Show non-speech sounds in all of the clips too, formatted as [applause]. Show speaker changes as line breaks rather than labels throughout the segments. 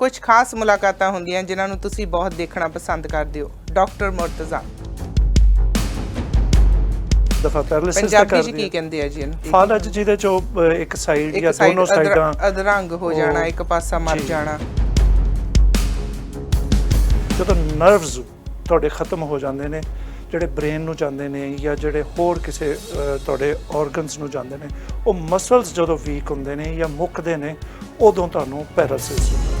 ਕੁਝ ਖਾਸ ਮੁਲਾਕਾਤਾਂ ਹੁੰਦੀਆਂ ਜਿਨ੍ਹਾਂ ਨੂੰ ਤੁਸੀਂ ਬਹੁਤ ਦੇਖਣਾ ਪਸੰਦ ਕਰਦੇ ਹੋ। ਡਾਕਟਰ ਮੁਰਤਜ਼ਾ।
ਦਫਾ ਪੈਰਾਲਿਸਿਸ ਦਾ
ਪੰਜਾਬੀ ਚ
ਕਰਦੀ
ਕੀ
ਹੈ
ਕਹਿੰਦੇ ਆ ਜੀ ਇਹਨੂੰ?
ਫਾਲਜ ਜਿਹਦੇ ਚੋਂ ਅ, ਇੱਕ ਸਾਈਡ ਜਾਂ
ਇੱਕ ਸਾਈਡ
ਦੋਨੋਂ ਸਾਈਡਾਂ
ਅਧਰੰਗ ਹੋ
ਉਹ-
ਜਾਣਾ ਇੱਕ ਪਾਸਾ ਮਰ
ਜੀ।
ਜਾਣਾ।
ਜਦੋਂ ਨਰਵਸ ਤੁਹਾਡੇ ਖਤਮ ਹੋ ਜਾਂਦੇ ਨੇ ਜਿਹੜੇ ਬ੍ਰੇਨ ਨੂੰ ਜਾਂਦੇ ਨੇ ਜਾਂ ਜਿਹੜੇ ਹੋਰ ਕਿਸੇ ਤੁਹਾਡੇ ਆਰਗਨਸ ਨੂੰ ਜਾਂਦੇ ਨੇ ਉਹ ਮਸਲਸ ਜਦੋਂ ਵੀਕ ਹੁੰਦੇ ਨੇ ਜਾਂ ਮੁੱਕਦੇ ਨੇ ਉਦੋਂ ਤੁਹਾਨੂੰ ਪੈਰਾਲਿਸਿਸ ਹੁੰਦਾ।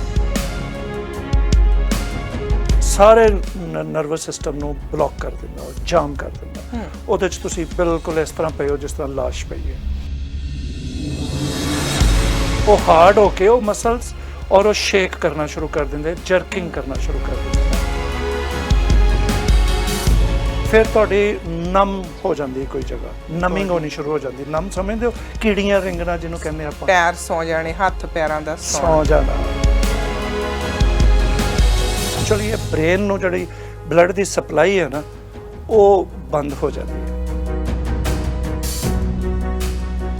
ਸਾਰੇ ਨਰਵਸ ਸਿਸਟਮ ਨੂੰ ਬਲੌਕ ਕਰ ਦਿੰਦਾ ਜਾਮ ਕਰ ਦਿੰਦਾ। ਉਹਦੇ ਚ ਤੁਸੀਂ ਬਿਲਕੁਲ ਇਸ ਤਰ੍ਹਾਂ ਪਏ ਹੋ ਜਿਸ ਤਰ੍ਹਾਂ ਲਾਸ਼ ਪਈ ਹੈ। ਉਹ ਹਾਰਡ ਹੋ ਕੇ ਉਹ ਮਸਲਸ ਔਰ ਉਹ ਸ਼ੇਕ ਕਰਨਾ ਸ਼ੁਰੂ ਕਰ ਦਿੰਦੇ ਜਰਕਿੰਗ ਕਰਨਾ ਸ਼ੁਰੂ ਕਰ ਦਿੰਦੇ। ਫਿਰ ਤੁਹਾਡੀ ਨਮ ਹੋ ਜਾਂਦੀ ਕੋਈ ਜਗ੍ਹਾ। ਨਮਿੰਗ ਹੋਣੀ ਸ਼ੁਰੂ ਹੋ ਜਾਂਦੀ। ਨਮ ਸਮਝਦੇ ਹੋ? ਕੀੜੀਆਂ ਰਿੰਗਣਾ ਜਿਹਨੂੰ ਕਹਿੰਦੇ ਆਪਾਂ।
ਪੈਰ ਸੌ ਜਾਣੇ ਹੱਥ ਪੈਰਾਂ ਦਾ ਸੌ
ਜਾਣਾ। ਚਲੋ ਇਹ ਬ੍ਰੇਨ ਨੂੰ ਜਿਹੜੀ ਬਲੱਡ ਦੀ ਸਪਲਾਈ ਹੈ ਨਾ ਉਹ ਬੰਦ ਹੋ ਜਾਂਦੀ ਹੈ।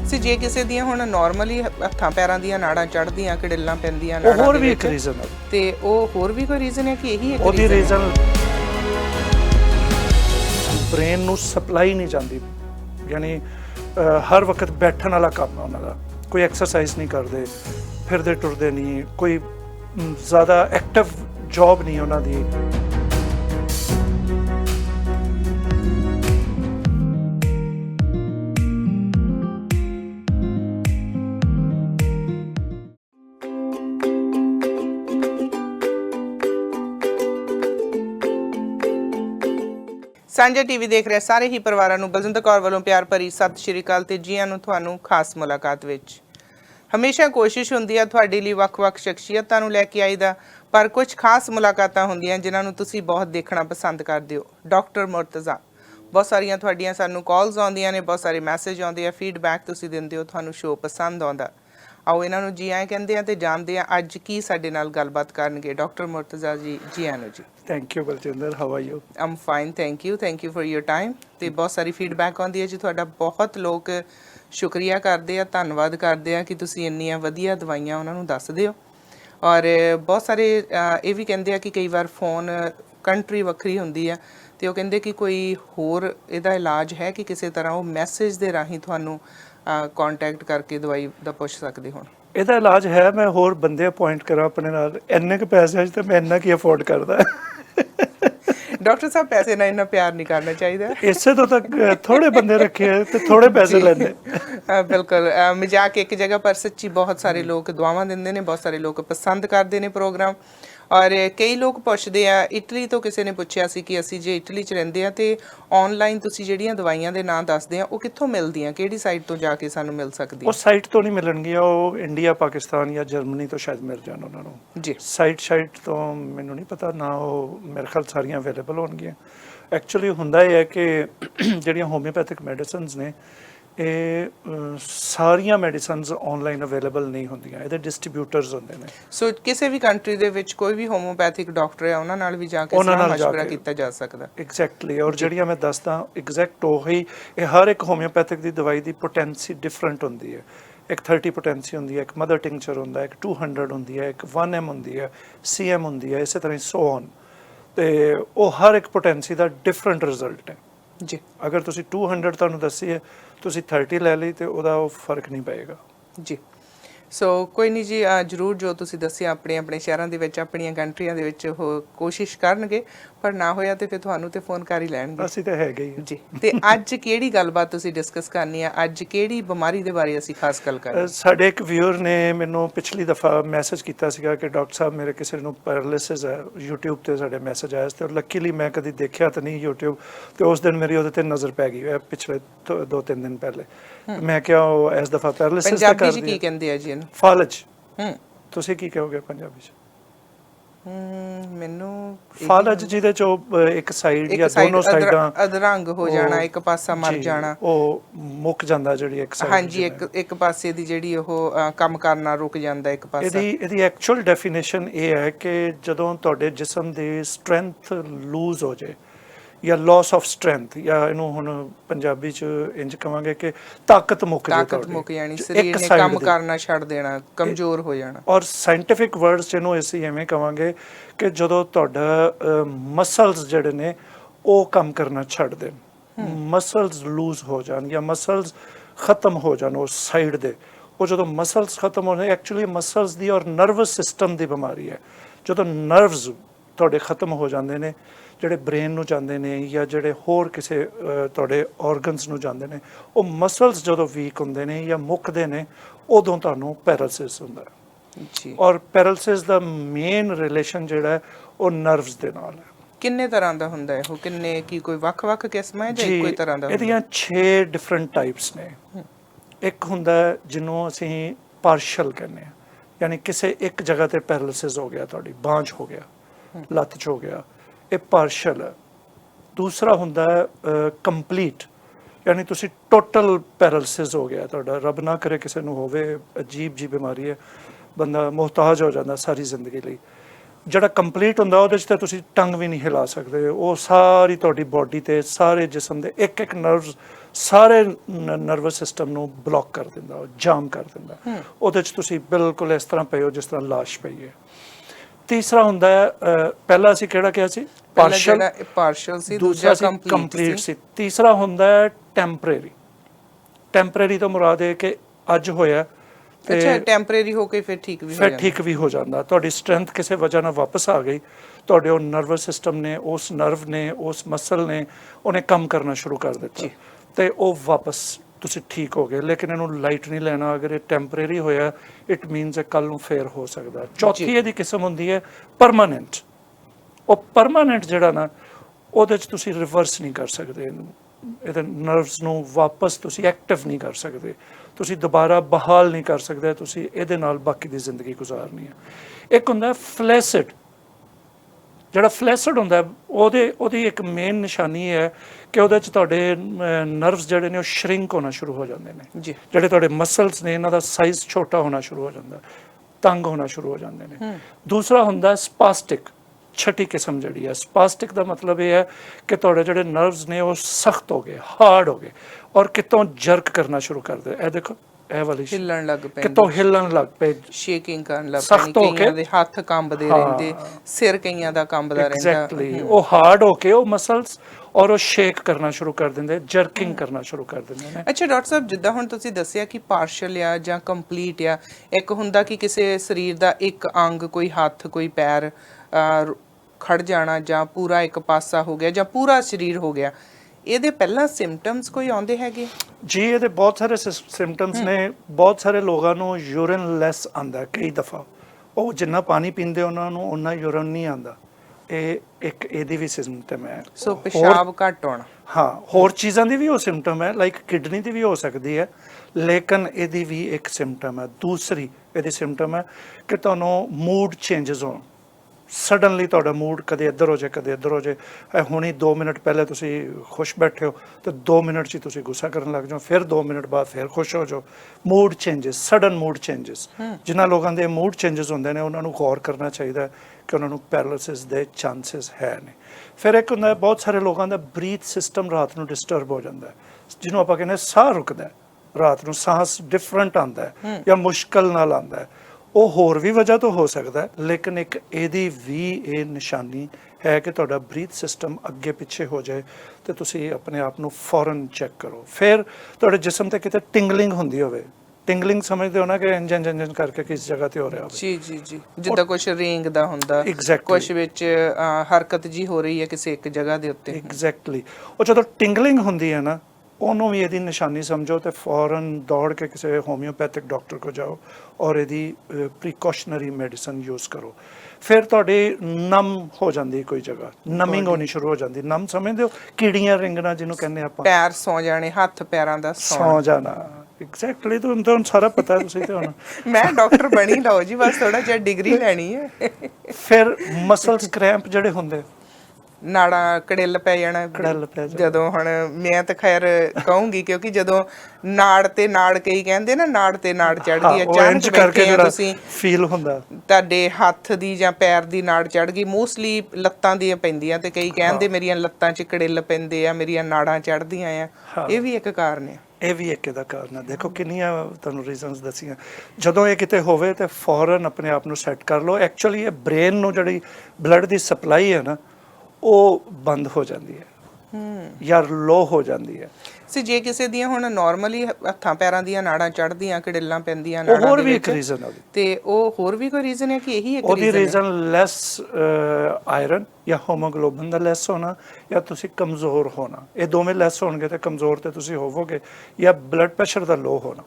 ਸੀ ਜੇ ਕਿਸੇ ਦੀਆਂ ਹੁਣ ਨਾਰਮਲੀ ਹੱਥਾਂ ਪੈਰਾਂ ਦੀਆਂ ਨਾੜਾਂ ਚੜਦੀਆਂ ਕਿੜਲਾਂ ਪੈਂਦੀਆਂ
ਉਹ
ਨਾੜਾਂ
ਹੋਰ
ਦੇ
ਵੀ ਇੱਕ
ਵਿੱਚ,
ਰੀਜ਼ਨ ਹੈ
ਤੇ ਉਹ ਹੋਰ ਵੀ ਕੋਈ ਰੀਜ਼ਨ ਹੈ ਕਿ ਇਹੀ ਇੱਕ
ਉਹਦੀ
reason?
ਰੀਜ਼ਨ ਬ੍ਰੇਨ ਨੂੰ ਸਪਲਾਈ ਨਹੀਂ ਜਾਂਦੀ। ਯਾਨੀ ਅਹ, ਹਰ ਵਕਤ ਬੈਠਣ ਵਾਲਾ ਕੰਮ ਹੈ ਉਹਨਾਂ ਦਾ। ਕੋਈ ਐਕਸਰਸਾਈਜ਼ ਨਹੀਂ ਕਰਦੇ ਫਿਰਦੇ ਟੁਰਦੇ ਨਹੀਂ ਕੋਈ ਮ, ਜ਼ਿਆਦਾ ਐਕਟਿਵ ਜੌਬ ਨਹੀਂ ਉਹਨਾਂ ਦੀ।
ਸਾਂਝਾ ਟੀਵੀ ਦੇਖ ਰਹੇ ਸਾਰੇ ਹੀ ਪਰਿਵਾਰਾਂ ਨੂੰ ਬਲਜਿੰਦਰ ਕੌਰ ਵੱਲੋਂ ਪਿਆਰ ਭਰੀ ਸਤਿ ਸ਼੍ਰੀ ਅਕਾਲ ਤੇ ਜੀਆਂ ਨੂੰ ਤੁਹਾਨੂੰ ਖਾਸ ਮੁਲਾਕਾਤ ਵਿੱਚ। ਹਮੇਸ਼ਾ ਕੋਸ਼ਿਸ਼ ਹੁੰਦੀ ਹੈ ਤੁਹਾਡੇ ਲਈ ਵੱਖ-ਵੱਖ ਸ਼ਖਸੀਅਤਾਂ ਨੂੰ ਲੈ ਕੇ ਆਈਦਾ। ਪਰ ਕੁਝ ਖਾਸ ਮੁਲਾਕਾਤਾਂ ਹੁੰਦੀਆਂ ਜਿਨ੍ਹਾਂ ਨੂੰ ਤੁਸੀਂ ਬਹੁਤ ਦੇਖਣਾ ਪਸੰਦ ਕਰਦੇ ਹੋ। ਡਾਕਟਰ ਮੁਰਤਜ਼ਾ ਬਹੁਤ ਸਾਰੀਆਂ ਤੁਹਾਡੀਆਂ ਸਾਨੂੰ ਕਾਲਸ ਆਉਂਦੀਆਂ ਨੇ ਬਹੁਤ ਸਾਰੇ ਮੈਸੇਜ ਆਉਂਦੇ ਆ ਫੀਡਬੈਕ ਤੁਸੀਂ ਦਿੰਦੇ ਹੋ ਤੁਹਾਨੂੰ ਸ਼ੋਅ ਪਸੰਦ ਆਉਂਦਾ। ਆਓ ਇਹਨਾਂ ਨੂੰ ਜੀ ਆਇਆਂ ਕਹਿੰਦੇ ਆ ਤੇ ਜਾਣਦੇ ਆ ਅੱਜ ਕੀ ਸਾਡੇ ਨਾਲ ਗੱਲਬਾਤ ਕਰਨਗੇ। ਡਾਕਟਰ ਮੁਰਤਜ਼ਾ ਜੀ ਜੀ ਆਇਆਂ ਨੂੰ ਜੀ।
Thank you Baljinder how are you
I'm fine thank you thank you for your time ਤੇ ਬਹੁਤ ਸਾਰੀ ਫੀਡਬੈਕ ਆਉਂਦੀ ਹੈ ਜੀ ਤੁਹਾਡਾ ਬਹੁਤ ਲੋਕ ਸ਼ੁਕਰੀਆ ਕਰਦੇ ਆ ਧੰਨਵਾਦ ਕਰਦੇ ਆ ਕਿ ਤੁਸੀਂ ਇੰਨੀਆਂ ਵਧੀਆ ਦਵਾਈਆਂ ਉਹਨਾਂ ਨੂੰ ਦੱਸਦੇ ਹੋ। ਔਰ ਬਹੁਤ ਸਾਰੇ ਇਹ ਵੀ ਕਹਿੰਦੇ ਆ ਕਿ ਕਈ ਵਾਰ ਫੋਨ ਕੰਟਰੀ ਵੱਖਰੀ ਹੁੰਦੀ ਆ, ਤੇ ਉਹ ਕਹਿੰਦੇ ਕਿ ਕੋਈ ਹੋਰ ਇਹਦਾ ਇਲਾਜ ਹੈ ਕਿ ਕਿਸੇ ਤਰ੍ਹਾਂ ਉਹ ਮੈਸੇਜ ਦੇ ਰਾਹੀਂ ਤੁਹਾਨੂੰ ਕੰਟੈਕਟ ਕਰਕੇ ਦਵਾਈ ਦਾ ਪੁੱਛ ਸਕਦੇ ਹੋਣ?
ਇਹਦਾ ਇਲਾਜ ਹੈ, ਮੈਂ ਹੋਰ ਬੰਦੇ ਅਪਾਇੰਟ ਕਰਾਂ ਆਪਣੇ ਨਾਲ, ਇੰਨੇ ਕੁ ਪੈਸੇ ਤੇ ਮੈਂ ਇੰਨਾ ਕੀ ਅਫੋਰਡ ਕਰਦਾ।
ਡਾਕਟਰ ਸਾਹਿਬ ਪੈਸੇ ਨਾਲ ਇੰਨਾ ਪਿਆਰ ਨਹੀਂ ਕਰਨਾ ਚਾਹੀਦਾ।
ਇਸੇ ਤੋਂ ਤੱਕ ਥੋੜੇ ਬੰਦੇ ਰੱਖੇ ਤੇ ਥੋੜੇ ਪੈਸੇ ਲੈਂਦੇ।
ਬਿਲਕੁਲ ਮਜ਼ਾਕ ਇੱਕ ਜਗ੍ਹਾ ਪਰ ਸੱਚੀ ਬਹੁਤ ਸਾਰੇ ਲੋਕ ਦੁਆਵਾਂ ਦਿੰਦੇ ਨੇ ਬਹੁਤ ਸਾਰੇ ਲੋਕ ਪਸੰਦ ਕਰਦੇ ਨੇ ਪ੍ਰੋਗਰਾਮ। ਔਰ ਕਈ ਲੋਕ ਪੁੱਛਦੇ ਆ ਇਟਲੀ ਤੋਂ ਕਿਸੇ ਨੇ ਪੁੱਛਿਆ ਸੀ ਕਿ ਅਸੀਂ ਜੇ ਇਟਲੀ 'ਚ ਰਹਿੰਦੇ ਆ ਤੇ ਆਨਲਾਈਨ ਤੁਸੀਂ ਜਿਹੜੀਆਂ ਦਵਾਈਆਂ ਦੇ ਨਾਂ ਦੱਸਦੇ ਆ ਉਹ ਕਿੱਥੋਂ ਮਿਲਦੀਆਂ? ਕਿਹੜੀ ਸਾਈਟ ਤੋਂ ਜਾ ਕੇ ਸਾਨੂੰ ਮਿਲ ਸਕਦੀ?
ਉਹ ਸਾਈਟ ਤੋਂ ਨਹੀਂ ਮਿਲਣਗੀਆਂ ਉਹ ਇੰਡੀਆ ਪਾਕਿਸਤਾਨ ਜਾਂ ਜਰਮਨੀ ਤੋਂ ਸ਼ਾਇਦ ਮਿਲ ਜਾਣ ਉਹਨਾਂ ਨੂੰ।
ਜੀ।
ਸਾਈਟ ਸਾਈਟ ਤੋਂ ਮੈਨੂੰ ਨਹੀਂ ਪਤਾ ਨਾ ਉਹ ਮੇਰੇ ਖਿਆਲ ਸਾਰੀਆਂ ਅਵੇਲੇਬਲ ਹੋਣਗੀਆਂ। ਐਕਚੁਅਲੀ ਹੁੰਦਾ ਇਹ ਹੈ ਕਿ [clears throat] ਜਿਹੜੀਆਂ ਹੋਮਿਓਪੈਥਿਕ ਮੈਡੀਸਿਨਸ ਨੇ ਇਹ ਸਾਰੀਆਂ ਮੈਡੀਸਿਨਸ ਆਨਲਾਈਨ ਅਵੇਲੇਬਲ ਨਹੀਂ ਹੁੰਦੀਆਂ। ਇਹਦੇ ਡਿਸਟ੍ਰੀਬਿਊਟਰਸ ਹੁੰਦੇ ਨੇ।
ਸੋ ਕਿਸੇ ਵੀ ਕੰਟਰੀ ਦੇ ਵਿੱਚ ਕੋਈ ਵੀ ਹੋਮੋਪੈਥਿਕ ਡਾਕਟਰ ਹੈ ਉਹਨਾਂ ਨਾਲ ਵੀ ਜਾ ਕੇ
ਉਹਨਾਂ ਨਾਲ
ਮਸ਼ਵਰਾ। ਕੀਤਾ ਜਾ ਸਕਦਾ।
ਐਗਜ਼ੈਕਟਲੀ ਔਰ ਜਿਹੜੀਆਂ ਮੈਂ ਦੱਸਦਾ ਐਗਜ਼ੈਕਟ ਉਹੀ ਇਹ ਹਰ ਇੱਕ ਹੋਮਿਓਪੈਥਿਕ ਦੀ ਦਵਾਈ ਦੀ ਪੋਟੈਂਸੀ ਡਿਫਰੈਂਟ ਹੁੰਦੀ ਹੈ। ਇੱਕ 30 ਪੋਟੈਂਸੀ ਹੁੰਦੀ ਹੈ ਇੱਕ ਮਦਰ ਟਿੰਕਚਰ ਹੁੰਦਾ ਹੈ ਇੱਕ 200 ਹੁੰਦੀ ਹੈ ਇੱਕ 1m ਹੁੰਦੀ ਹੈ cm ਹੁੰਦੀ ਹੈ ਇਸੇ ਤਰ੍ਹਾਂ ਸੋ ਔਨ ਤੇ ਉਹ ਹਰ ਇੱਕ ਪੋਟੈਂਸੀ ਦਾ ਡਿਫਰੈਂਟ ਰਿਜ਼ਲਟ ਹੈ।
ਜੀ।
ਅਗਰ ਤੁਸੀਂ 200 ਤੁਹਾਨੂੰ ਦੱਸੀ ਹੈ ਤੁਸੀਂ 30 ਲੈ ਲਈ ਤੇ ਉਹਦਾ ਉਹ ਫ਼ਰਕ ਨਹੀਂ ਪਏਗਾ।
ਜੀ। ਸੋ ਕੋਈ ਨਹੀਂ ਜੀ ਜਰੂਰ ਜੋ ਤੁਸੀਂ ਦੱਸਿਆ ਆਪਣੇ ਆਪਣੇ ਸ਼ਹਿਰਾਂ ਦੇ ਵਿੱਚ ਆਪਣੀਆਂ ਕੰਟਰੀਆਂ ਦੇ ਵਿੱਚ ਉਹ ਕੋਸ਼ਿਸ਼ ਕਰਨਗੇ ਪਰ ਨਾ ਹੋਇਆ ਤੇ ਫਿਰ ਤੁਹਾਨੂੰ ਤੇ ਫੋਨ ਕਰ ਹੀ ਲੈਣਗੇ।
ਅਸੀਂ ਤਾਂ ਹੈਗੇ ਹੀ ਹਾਂ।
ਜੀ। ਤੇ ਅੱਜ ਕਿਹੜੀ ਗੱਲਬਾਤ ਤੁਸੀਂ ਡਿਸਕਸ ਕਰਨੀ ਹੈ ਅੱਜ ਕਿਹੜੀ ਬਿਮਾਰੀ ਦੇ ਬਾਰੇ ਅਸੀਂ ਖਾਸ ਗੱਲ ਕਰ ਰਹੇ
ਅਹ ਸਾਡੇ ਇੱਕ ਵਿਊਅਰ ਨੇ ਮੈਨੂੰ ਪਿਛਲੀ ਦਫਾ ਮੈਸੇਜ ਕੀਤਾ ਸੀਗਾ ਕਿ ਡਾਕਟਰ ਸਾਹਿਬ ਮੇਰੇ ਕਿਸੇ ਨੂੰ ਪੈਰਾਲਿਸਿਸ ਹੈ YouTube ਤੇ ਸਾਡੇ ਮੈਸੇਜ ਆਇਆ ਸੀ ਤੇ ਲੱਕੀਲੀ ਮੈਂ ਕਦੀ ਦੇਖਿਆ ਤਾਂ ਨਹੀਂ YouTube ਤੇ ਉਸ ਦਿਨ ਮੇਰੀ ਉਹਦੇ ਤੇ ਨਜ਼ਰ ਪੈ ਗਈ ਹੈ ਪਿਛਲੇ ਦੋ- ਦੋ ਤਿੰਨ ਦਿਨ ਪਹਿਲੇ। ਮੈਂ ਕਿਹਾ ਉਹ ਇਸ ਦਫਾ ਪੈਰਾਲਿਸਿਸ ਤਾਂ
ਪੰਜਾਬੀ ਚ
ਕਰਦੀ
ਕੀ
ਹੈ।
ਕਹਿੰਦੇ ਆ ਜੀ ਹੂੰ।
ਤੁਸੀਂ ਕੀ ਕਹੋਗੇ ਪੰਜਾਬੀ ਚ?
ਹਮ, ਮੈਨੂੰ ਇਹ-
ਫਾਲਜ ਜਿਹਦੇ ਚੋਂ ਇੱਕ ਸਾਈਡ ਜਾਂ ਦੋਨੋਂ ਸਾਈਡਾਂ
ਅਧਰੰਗ ਹੋ ਜਾਣਾ ਇੱਕ ਪਾਸਾ ਮਰ
ਜੀ,
ਜਾਣਾ।
ਉਹ ਮੁੱਕ ਜਾਂਦਾ ਜਿਹੜੀ ਇੱਕ ਸਾਈਡ
ਹਾਂਜੀ ਇੱਕ ਇੱਕ ਪਾਸੇ ਦੀ ਜਿਹੜੀ ਉਹ ਅ, ਕੰਮ ਕਰਨਾ ਰੁਕ ਜਾਂਦਾ ਇੱਕ ਪਾਸਾ।
ਇਹਦੀ ਇਹਦੀ ਐਕਚੁਅਲ ਡੈਫੀਨੇਸ਼ਨ ਇਹ ਹੈ ਕਿ ਜਦੋਂ ਤੁਹਾਡੇ ਜਿਸਮ ਦੀ ਸਟਰੈਂਥ ਲੂਜ਼ ਹੋ ਜਾਏ ਜਾਂ ਲਾਸ ਆਫ ਸਟਰੈਂਥ ਜਾਂ ਇਹਨੂੰ ਹੁਣ ਪੰਜਾਬੀ ਚ ਇੰਜ ਕਵਾਂਗੇ ਕਿ ਤਾਕਤ ਮੁੱਕ ਜੇ
ਤਾਕਤ। ਮੁੱਕ ਜਾਣੀ ਸਰੀਰ ਨੇ ਕੰਮ। ਕਰਨਾ ਛੱਡ ਦੇਣਾ ਕਮਜ਼ੋਰ ਹੋ ਜਾਣਾ।
ਔਰ ਸਾਇੰਟਿਫਿਕ ਵਰਡਸ ਇਹਨੂੰ ਅਸੀਂ ਐਵੇਂ ਕਵਾਂਗੇ ਕਿ ਜਦੋਂ ਤੁਹਾਡਾ ਮਸਲਸ ਜਿਹੜੇ ਨੇ ਉਹ ਕੰਮ ਕਰਨਾ ਛੱਡ ਦੇਣ। ਮਸਲਸ ਲੂਜ਼ ਹੋ ਜਾਣ ਜਾਂ ਮਸਲਸ ਖਤਮ ਹੋ ਜਾਣ ਉਸ ਸਾਈਡ ਦੇ। ਉਹ ਜਦੋਂ ਮਸਲਸ ਖਤਮ ਹੋਣੇ ਐਕਚੁਅਲੀ ਮਸਲਸ ਦੀ ਔਰ ਨਰਵਸ ਸਿਸਟਮ ਦੀ ਬਿਮਾਰੀ ਹੈ। ਜਦੋਂ ਨਰਵਸ ਤੁਹਾਡੇ ਖਤਮ ਹੋ ਜਾਂਦੇ ਨੇ ਜਿਹੜੇ ਬ੍ਰੇਨ ਨੂੰ ਜਾਂਦੇ ਨੇ ਜਾਂ ਜਿਹੜੇ ਹੋਰ ਕਿਸੇ ਤੁਹਾਡੇ ਆਰਗਨਸ ਨੂੰ ਜਾਂਦੇ ਨੇ ਉਹ ਮਸਲਸ ਜਦੋਂ ਵੀਕ ਹੁੰਦੇ ਨੇ ਜਾਂ ਮੁੱਕਦੇ ਨੇ ਉਦੋਂ ਤੁਹਾਨੂੰ ਪੈਰਾਲਿਸਿਸ ਹੁੰਦਾ ਹੈ।
ਜੀ।
ਔਰ ਪੈਰਾਲਿਸਿਸ ਦਾ ਮੇਨ ਰਿਲੇਸ਼ਨ ਜਿਹੜਾ ਉਹ ਨਰਵਸ ਦੇ ਨਾਲ ਹੈ।
ਕਿੰਨੇ ਤਰ੍ਹਾਂ ਦਾ ਹੁੰਦਾ ਹੈ ਉਹ ਕਿੰਨੇ ਕੀ ਕੋਈ ਵੱਖ-ਵੱਖ ਕਿਸਮਾਂ ਹੈ ਜਾਂ ਇੱਕੋ ਹੀ ਤਰ੍ਹਾਂ ਦਾ ਹੁੰਦਾ?
ਇਹਦੀਆਂ 6 ਡਿਫਰੈਂਟ ਟਾਈਪਸ ਨੇ ਇੱਕ ਹੁੰਦਾ ਜਿਹਨੂੰ ਅਸੀਂ ਪਾਰਸ਼ਲ ਕਹਿੰਦੇ ਆ ਯਾਨੀ ਕਿਸੇ ਇੱਕ ਜਗ੍ਹਾ ਤੇ ਪੈਰਾਲਿਸਿਸ ਹੋ ਗਿਆ ਤੁਹਾਡੀ ਬਾਂਝ ਹੋ ਗਿਆ ਲੱਤ 'ਚ ਹੋ ਗਿਆ ਇਹ ਪਾਰਸ਼ਲ ਹੈ। ਦੂਸਰਾ ਹੁੰਦਾ ਹੈ ਕੰਪਲੀਟ ਯਾਨੀ ਤੁਸੀਂ ਟੋਟਲ ਪੈਰਾਲਿਸਿਸ ਹੋ ਗਿਆ ਤੁਹਾਡਾ। ਰੱਬ ਨਾ ਕਰੇ ਕਿਸੇ ਨੂੰ ਹੋਵੇ ਅਜੀਬ ਜੀ ਬਿਮਾਰੀ ਹੈ। ਬੰਦਾ ਮੁਹਤਾਜ ਹੋ ਜਾਂਦਾ ਸਾਰੀ ਜ਼ਿੰਦਗੀ ਲਈ। ਜਿਹੜਾ ਕੰਪਲੀਟ ਹੁੰਦਾ ਉਹਦੇ 'ਚ ਤਾਂ ਤੁਸੀਂ ਟੰਗ ਵੀ ਨਹੀਂ ਹਿਲਾ ਸਕਦੇ। ਉਹ ਸਾਰੀ ਤੁਹਾਡੀ ਬਾਡੀ ਤੇ ਸਾਰੇ ਜਿਸਮ ਦੇ ਇੱਕ ਇੱਕ ਨਰਵਸ ਸਾਰੇ ਨਰਵਸ ਸਿਸਟਮ ਨੂੰ ਬਲੌਕ ਕਰ ਦਿੰਦਾ ਉਹ ਜਾਮ ਕਰ ਦਿੰਦਾ। ਉਹਦੇ 'ਚ ਤੁਸੀਂ ਬਿਲਕੁਲ ਇਸ ਤਰ੍ਹਾਂ ਪਏ ਹੋ ਜਿਸ ਤਰ੍ਹਾਂ ਲਾਸ਼ ਪਈ ਹੈ। ਤੀਸਰਾ ਹੁੰਦਾ ਹੈ ਪਹਿਲਾ ਅਸੀਂ ਕਿਹੜਾ ਕਿਹਾ ਸੀ? ਪਾਰਸ਼ਲ
ਪਾਰਸ਼ਲ ਸੀ ਦੂਜਾ ਕੰਪਲੀਟ ਸੀ
ਤੀਸਰਾ ਹੁੰਦਾ ਹੈ ਟੈਂਪਰੇਰੀ ਟੈਂਪਰੇਰੀ ਤੋਂ ਮੁਰਾਦ ਹੈ ਕਿ ਅੱਜ ਹੋਇਆ
ਅੱਛਾ ਟੈਂਪਰੇਰੀ ਹੋ ਕੇ ਫਿਰ ਠੀਕ ਵੀ ਹੋ
ਫਿਰ ਠੀਕ ਵੀ ਹੋ ਜਾਂਦਾ। ਤੁਹਾਡੀ ਸਟਰੈਂਥ ਕਿਸੇ ਵਜ੍ਹਾ ਨਾਲ ਵਾਪਸ ਆ ਗਈ। ਤੁਹਾਡੇ ਉਹ ਨਰਵਸ ਸਿਸਟਮ ਨੇ ਉਸ ਨਰਵ ਨੇ ਉਸ ਮਸਲ ਨੇ ਉਹਨੇ ਕੰਮ ਕਰਨਾ ਸ਼ੁਰੂ ਕਰ ਦਿੱਤਾ। ਤੇ ਉਹ ਵਾਪਸ ਤੁਸੀਂ ਠੀਕ ਹੋ ਗਏ ਲੇਕਿਨ ਇਹਨੂੰ ਲਾਈਟ ਨਹੀਂ ਲੈਣਾ ਅਗਰ ਇਹ ਟੈਂਪਰੇਰੀ ਹੋਇਆ ਇਟ ਮੀਨਸ ਇਹ ਕੱਲ ਨੂੰ ਫੇਰ ਹੋ ਸਕਦਾ। ਚੌਥੀ। ਇਹਦੀ ਕਿਸਮ ਹੁੰਦੀ ਹੈ ਪਰਮਾਨੈਂਟ ਉਹ ਪਰਮਾਨੈਂਟ ਜਿਹੜਾ ਨਾ ਉਹਦੇ ਚ ਤੁਸੀਂ ਰਿਵਰਸ ਨਹੀਂ ਕਰ ਸਕਦੇ ਇਹਨੂੰ। ਇਹਦੇ ਨਰਵਸ ਨੂੰ ਵਾਪਸ ਤੁਸੀਂ ਐਕਟਿਵ ਨਹੀਂ ਕਰ ਸਕਦੇ। ਤੁਸੀਂ ਦੁਬਾਰਾ ਬਹਾਲ ਨਹੀਂ ਕਰ ਸਕਦੇ ਤੁਸੀਂ ਇਹਦੇ ਨਾਲ ਬਾਕੀ ਦੀ ਜ਼ਿੰਦਗੀ ਗੁਜ਼ਾਰਨੀ ਹੈ। ਇੱਕ ਹੁੰਦਾ ਫਲੈਸਿਡ ਜਿਹੜਾ ਫਲੈਸਿਡ ਹੁੰਦਾ ਉਹਦੇ ਉਹਦੀ ਇੱਕ ਮੇਨ ਨਿਸ਼ਾਨੀ ਹੈ ਕਿ ਉਹਦੇ ਚ ਤੁਹਾਡੇ ਨਰਵਸ ਜਿਹੜੇ ਨੇ ਉਹ ਸ਼ਰਿੰਕ ਹੋਣਾ ਸ਼ੁਰੂ ਹੋ ਜਾਂਦੇ ਨੇ।
ਜੀ।
ਜਿਹੜੇ ਤੁਹਾਡੇ ਮਸਲਸ ਨੇ ਇਹਨਾਂ ਦਾ ਸਾਈਜ਼ ਛੋਟਾ ਹੋਣਾ ਸ਼ੁਰੂ ਹੋ ਜਾਂਦਾ ਤੰਗ ਹੋਣਾ ਸ਼ੁਰੂ ਹੋ ਜਾਂਦੇ ਨੇ। ਦੂਸਰਾ ਹੁੰਦਾ ਸਪਾਸਟਿਕ ਛਟੀ ਕਿਸਮ ਜਿਹੜੀ ਹੈ। ਸਪਾਸਟਿਕ ਦਾ ਮਤਲਬ ਇਹ ਹੈ ਕਿ ਤੁਹਾਡੇ ਜਿਹੜੇ ਨਰਵਸ ਨੇ ਉਹ ਸਖਤ ਹੋ ਗਏ ਹਾਰਡ ਹੋ ਗਏ ਔਰ ਕਿਤੋਂ ਜਰਕ ਕਰਨਾ ਸ਼ੁਰੂ ਕਰ ਦੇ ਇਹ ਦੇਖੋ ਇਹ ਵਾਲੀ
ਹਿੱਲਣ ਲੱਗ ਪੈਂਦੀ।
ਕਿਤੋਂ ਹਿੱਲਣ ਲੱਗ ਪਏ
ਸ਼ੇਕਿੰਗ ਕਰਨ ਲੱਗ
ਸਖ਼ਤ ਹੋ ਕੇ-
ਕਈਆਂ ਦੇ ਹੱਥ ਕੰਬਦੇ
ਹਾਂ।
ਰਹਿੰਦੇ ਸਿਰ ਕਈਆਂ ਦਾ ਕੰਬਦਾ ਰਹਿੰਦਾ।
ਐਗਜ਼ੈਕਟਲੀ ਉਹ ਹਾਰਡ ਹੋ ਕੇ ਉਹ ਮਸਲਸ ਔਰ ਉਹ ਸ਼ੇਕ ਕਰਨਾ ਸ਼ੁਰੂ ਕਰ ਦਿੰਦੇ ਜਰਕਿੰਗ ਕਰਨਾ ਸ਼ੁਰੂ ਕਰ ਦਿੰਦੇ ਨੇ।
ਅੱਛਾ ਡਾਕਟਰ ਸਾਹਿਬ ਜਿੱਦਾਂ ਹੁਣ ਤੁਸੀਂ ਦੱਸਿਆ ਕਿ ਪਾਰਸ਼ਲ ਆ ਜਾਂ ਕੰਪਲੀਟ ਆ ਇੱਕ ਹੁੰਦਾ ਕਿ ਕਿਸੇ ਸਰੀਰ ਦਾ ਇੱਕ ਅੰਗ ਕੋਈ ਹੱਥ ਕੋਈ ਪੈਰ ਅਹ, ਰ- ਖੜ ਜਾਣਾ ਜਾਂ ਪੂਰਾ ਇੱਕ ਪਾਸਾ ਹੋ ਗਿਆ ਜਾਂ ਪੂਰਾ ਸਰੀਰ ਹੋ ਗਿਆ ਇਹਦੇ ਪਹਿਲਾਂ ਸਿੰਪਟਮਸ ਕੋਈ ਆਉਂਦੇ ਹੈਗੇ?
ਜੀ ਇਹਦੇ ਬਹੁਤ ਸਾਰੇ ਸਿੰਪਟਮਸ ਨੇ। ਬਹੁਤ ਸਾਰੇ ਲੋਕਾਂ ਨੂੰ ਯੂਰਿਨ ਲੈਸ ਆਂਦਾ ਕਈ ਦਫਾ। ਉਹ ਜਿੰਨਾ ਪਾਣੀ ਪੀਂਦੇ ਉਹਨਾਂ ਨੂੰ ਉਨਾ ਯੂਰਿਨ ਨਹੀਂ ਆਂਦਾ। ਇਹ ਇੱਕ ਇਹਦੀ ਵੀ ਸਿੰਪਟਮ ਹੈ।
ਸੋ ਪਿਸ਼ਾਬ ਘੱਟ ਹੋਣਾ।
ਹਾਂ ਹੋਰ ਚੀਜ਼ਾਂ ਦੀ ਵੀ ਉਹ ਸਿੰਪਟਮ ਹੈ ਲਾਈਕ ਕਿਡਨੀ ਦੀ ਵੀ ਹੋ ਸਕਦੀ ਹੈ ਲੇਕਿਨ ਇਹਦੀ ਵੀ ਇੱਕ ਸਿੰਪਟਮ ਹੈ। ਦੂਸਰੀ ਇਹਦੀ ਸਿੰਪਟਮ ਹੈ ਕਿ ਤੁਹਾਨੂੰ ਮੂਡ ਚੇਂਜਸ ਹੋਣ। ਸਡਨਲੀ ਤੁਹਾਡਾ ਮੂਡ ਕਦੇ ਇੱਧਰ ਹੋ ਜਾਏ ਕਦੇ ਇੱਧਰ ਹੋ ਜਾਏ ਇਹ ਹੁਣੀ 2 ਮਿੰਟ ਪਹਿਲੇ ਤੁਸੀਂ ਖੁਸ਼ ਬੈਠੇ ਹੋ ਤੇ 2 ਮਿੰਟ 'ਚ ਤੁਸੀਂ ਗੁੱਸਾ ਕਰਨ ਲੱਗ ਜਾਓ ਫਿਰ 2 ਮਿੰਟ ਬਾਅਦ ਫਿਰ ਖੁਸ਼ ਹੋ ਜਾਓ। Mood changes sudden mood changes ਜਿਨ੍ਹਾਂ ਲੋਕਾਂ ਦੇ ਮੂਡ ਚੇਂਜਸ ਹੁੰਦੇ ਨੇ ਉਹਨਾਂ ਨੂੰ ਗੌਰ ਕਰਨਾ ਚਾਹੀਦਾ ਕਿ ਉਹਨਾਂ ਨੂੰ ਪੈਰਾਲਿਸਿਸ ਦੇ ਚਾਂਸਸ ਹੈ ਨੇ। ਫਿਰ ਇੱਕ ਹੁੰਦਾ ਬਹੁਤ ਸਾਰੇ ਲੋਕਾਂ ਦਾ ਬਰੀਥ ਸਿਸਟਮ ਰਾਤ ਨੂੰ ਡਿਸਟਰਬ ਹੋ ਜਾਂਦਾ ਹੈ। ਜਿਹਨੂੰ ਆਪਾਂ ਕਹਿੰਦੇ ਸਾਹ ਰੁਕਦਾ ਹੈ। ਰਾਤ ਨੂੰ ਸਾਹ ਡਿਫਰੈਂਟ ਆਉਂਦਾ ਹੈ। ਜਾਂ ਮੁਸ਼ਕਲ ਨਾਲ ਆਉਂਦਾ ਹੈ। ਉਹ ਹੋਰ ਵੀ ਵਜ੍ਹਾ ਤੋਂ ਹੋ ਸਕਦਾ ਲੇਕਿਨ ਇੱਕ ਇਹਦੀ ਵੀ ਇਹ ਨਿਸ਼ਾਨੀ ਹੈ ਕਿ ਤੁਹਾਡਾ ਬਰੀਥ ਸਿਸਟਮ ਅੱਗੇ ਪਿੱਛੇ ਹੋ ਜਾਏ ਤੇ ਤੁਸੀਂ ਆਪਣੇ ਆਪ ਨੂੰ ਫੌਰਨ ਚੈੱਕ ਕਰੋ। ਫਿਰ ਤੁਹਾਡੇ ਜਿਸਮ ਤੇ ਕਿਤੇ ਟਿੰਗਲਿੰਗ ਹੁੰਦੀ ਹੋਵੇ ਟਿੰਗਲਿੰਗ ਸਮਝਦੇ ਹੋ ਨਾ ਕਿ ਇੰਜਨ ਇੰਜਨ ਕਰਕੇ ਕਿਸ ਜਗ੍ਹਾ ਤੇ ਹੋ ਰਿਹਾ ਹੋਵੇ।
ਜੀ ਜੀ ਜੀ। ਜਿੱਦਾਂ ਕੁਝ ਰੇਂਗ ਦਾ ਹੁੰਦਾ. ਕੁਝ ਵਿੱਚ ਹਰਕਤ ਜੀ ਹੋ ਰਹੀ ਹੈ ਕਿਸੇ ਇੱਕ ਜਗ੍ਹਾ ਦੇ ਉੱਤੇ।
ਐਗਜ਼ੈਕਟਲੀ ਉਹ ਜਦੋਂ ਟਿੰਗਲਿੰਗ ਹੁੰਦੀ ਹੈ ਨਾ ਉਹਨੂੰ ਵੀ ਇਹਦੀ ਨਿਸ਼ਾਨੀ ਸਮਝੋ ਤੇ ਫੌਰਨ ਦੌੜ ਕੇ ਕਿਸੇ ਹੋਮਿਓਪੈਥਿਕ ਡਾਕਟਰ ਕੋ ਜਾਓ ਔਰ ਇਹਦੀ ਪ੍ਰੀਕਾਸ਼ਨਰੀ ਮੈਡੀਸਨ ਯੂਜ਼ ਕਰੋ। ਫਿਰ ਤੁਹਾਡੀ ਨਮ ਹੋ ਜਾਂਦੀ ਕੋਈ ਜਗ੍ਹਾ। ਨਮਿੰਗ ਹੋਣੀ ਸ਼ੁਰੂ ਹੋ ਜਾਂਦੀ। ਨਮ ਸਮਝਦੇ ਹੋ? ਕੀੜੀਆਂ ਰਿੰਗਣਾ ਜਿਹਨੂੰ ਕਹਿੰਦੇ ਆਪਾਂ।
ਪੈਰ ਸੌ ਜਾਣੇ ਹੱਥ ਪੈਰਾਂ ਦਾ
ਸੌ ਜਾਣਾ। ਐਗਜ਼ੈਕਟਲੀ ਤੁਹਾਨੂੰ ਤਾਂ ਸਾਰਾ ਪਤਾ ਤੁਸੀਂ ਤੇ ਹੁਣ। [laughs]
ਮੈਂ ਡਾਕਟਰ ਬਣੀ ਲਓ ਜੀ ਬਸ ਥੋੜਾ ਜਿਹਾ ਡਿਗਰੀ ਲੈਣੀ ਹੈ।
ਫਿਰ ਮਸਲਸ ਕ੍ਰੈਂਪ ਜਿਹੜੇ ਹੁੰਦੇ
ਨਾੜਾ ਕੜਿੱਲ ਪੈ ਜਾਣਾ।
ਕੜਿੱਲ ਪੈ ਜਾਣਾ।
ਜਦੋਂ ਹੁਣ ਮੈਂ ਤਾਂ ਖੈਰ ਕਹੂੰਗੀ ਕਿਉਂਕਿ ਜਦੋਂ ਨਾੜ ਤੇ ਨਾੜ ਕਈ ਕਹਿੰਦੇ ਨਾ ਨਾੜ ਤੇ ਨਾੜ ਚੜ ਗਈ
ਹਾਂ,
ਅਚਾਨਕ
ਕਰਕੇ
ਤੁਸੀਂ।
ਫੀਲ ਹੁੰਦਾ।
ਤੁਹਾਡੇ ਹੱਥ ਦੀ ਜਾਂ ਪੈਰ ਦੀ ਨਾੜ ਚੜ ਗਈ ਮੋਸਟਲੀ ਲੱਤਾਂ ਦੀਆਂ ਪੈਂਦੀਆਂ ਤੇ ਕਈ ਕਹਿੰਦੇ ਮੇਰੀਆਂ ਲੱਤਾਂ 'ਚ ਕੜਿੱਲ ਪੈਂਦੇ ਆ ਮੇਰੀਆਂ ਨਾੜਾਂ ਚੜਦੀਆਂ ਆ। ਇਹ ਵੀ ਇੱਕ ਕਾਰਨ ਹੈ
ਇਹ ਵੀ ਇੱਕ ਇਹਦਾ ਕਾਰਨ ਹੈ ਦੇਖੋ ਕਿੰਨੀਆਂ ਤੁਹਾਨੂੰ ਰੀਜ਼ਨਸ ਦੱਸੀਆਂ। ਜਦੋਂ ਇਹ ਕਿਤੇ ਹੋਵੇ ਤੇ ਫੌਰਨ ਆਪਣੇ ਆਪ ਨੂੰ ਸੈੱਟ ਕਰ ਲਓ। ਐਕਚੁਅਲੀ ਇਹ ਬ੍ਰੇਨ ਨੂੰ ਜਿਹੜੀ ਬਲੱਡ ਦੀ ਸਪਲਾਈ ਹੈ ਨਾ ਉਹ ਬੰਦ ਹੋ ਜਾਂਦੀ ਹੈ।
ਹੂੰ।
ਜਾਂ ਲੋ ਹੋ ਜਾਂਦੀ ਹੈ।
ਸੀ ਜੇ ਕਿਸੇ ਦੀਆਂ ਹੁਣ ਨਾਰਮਲੀ ਹੱਥਾਂ ਪੈਰਾਂ ਦੀਆਂ ਨਾੜਾਂ ਚੜਦੀਆਂ ਕੜਿੱਲਾਂ ਪੈਂਦੀਆਂ ਨਾੜਾਂ
ਹੋਰ ਵੀ ਇੱਕ ਰੀਜ਼ਨ ਹੈ।
ਤੇ ਉਹ ਹੋਰ ਵੀ ਕੋਈ ਰੀਜ਼ਨ ਹੈ ਕਿ ਇਹੀ ਇੱਕ ਰੀਜ਼ਨ ਹੈ?
ਰੀਜ਼ਨ ਲੈਸ ਆਇਰਨ ਜਾਂ ਹੋਮੋਗਲੋਬਿਨ ਦਾ ਲੈਸ ਹੋਣਾ ਜਾਂ ਤੁਸੀਂ ਕਮਜ਼ੋਰ ਹੋਣਾ। ਇਹ ਦੋਵੇਂ ਲੈਸ ਹੋਣਗੇ ਤੇ ਕਮਜ਼ੋਰ ਤੇ ਤੁਸੀਂ ਹੋਵੋਗੇ ਜਾਂ ਬਲੱਡ ਪ੍ਰੈਸ਼ਰ ਦਾ ਲੋ ਹੋਣਾ।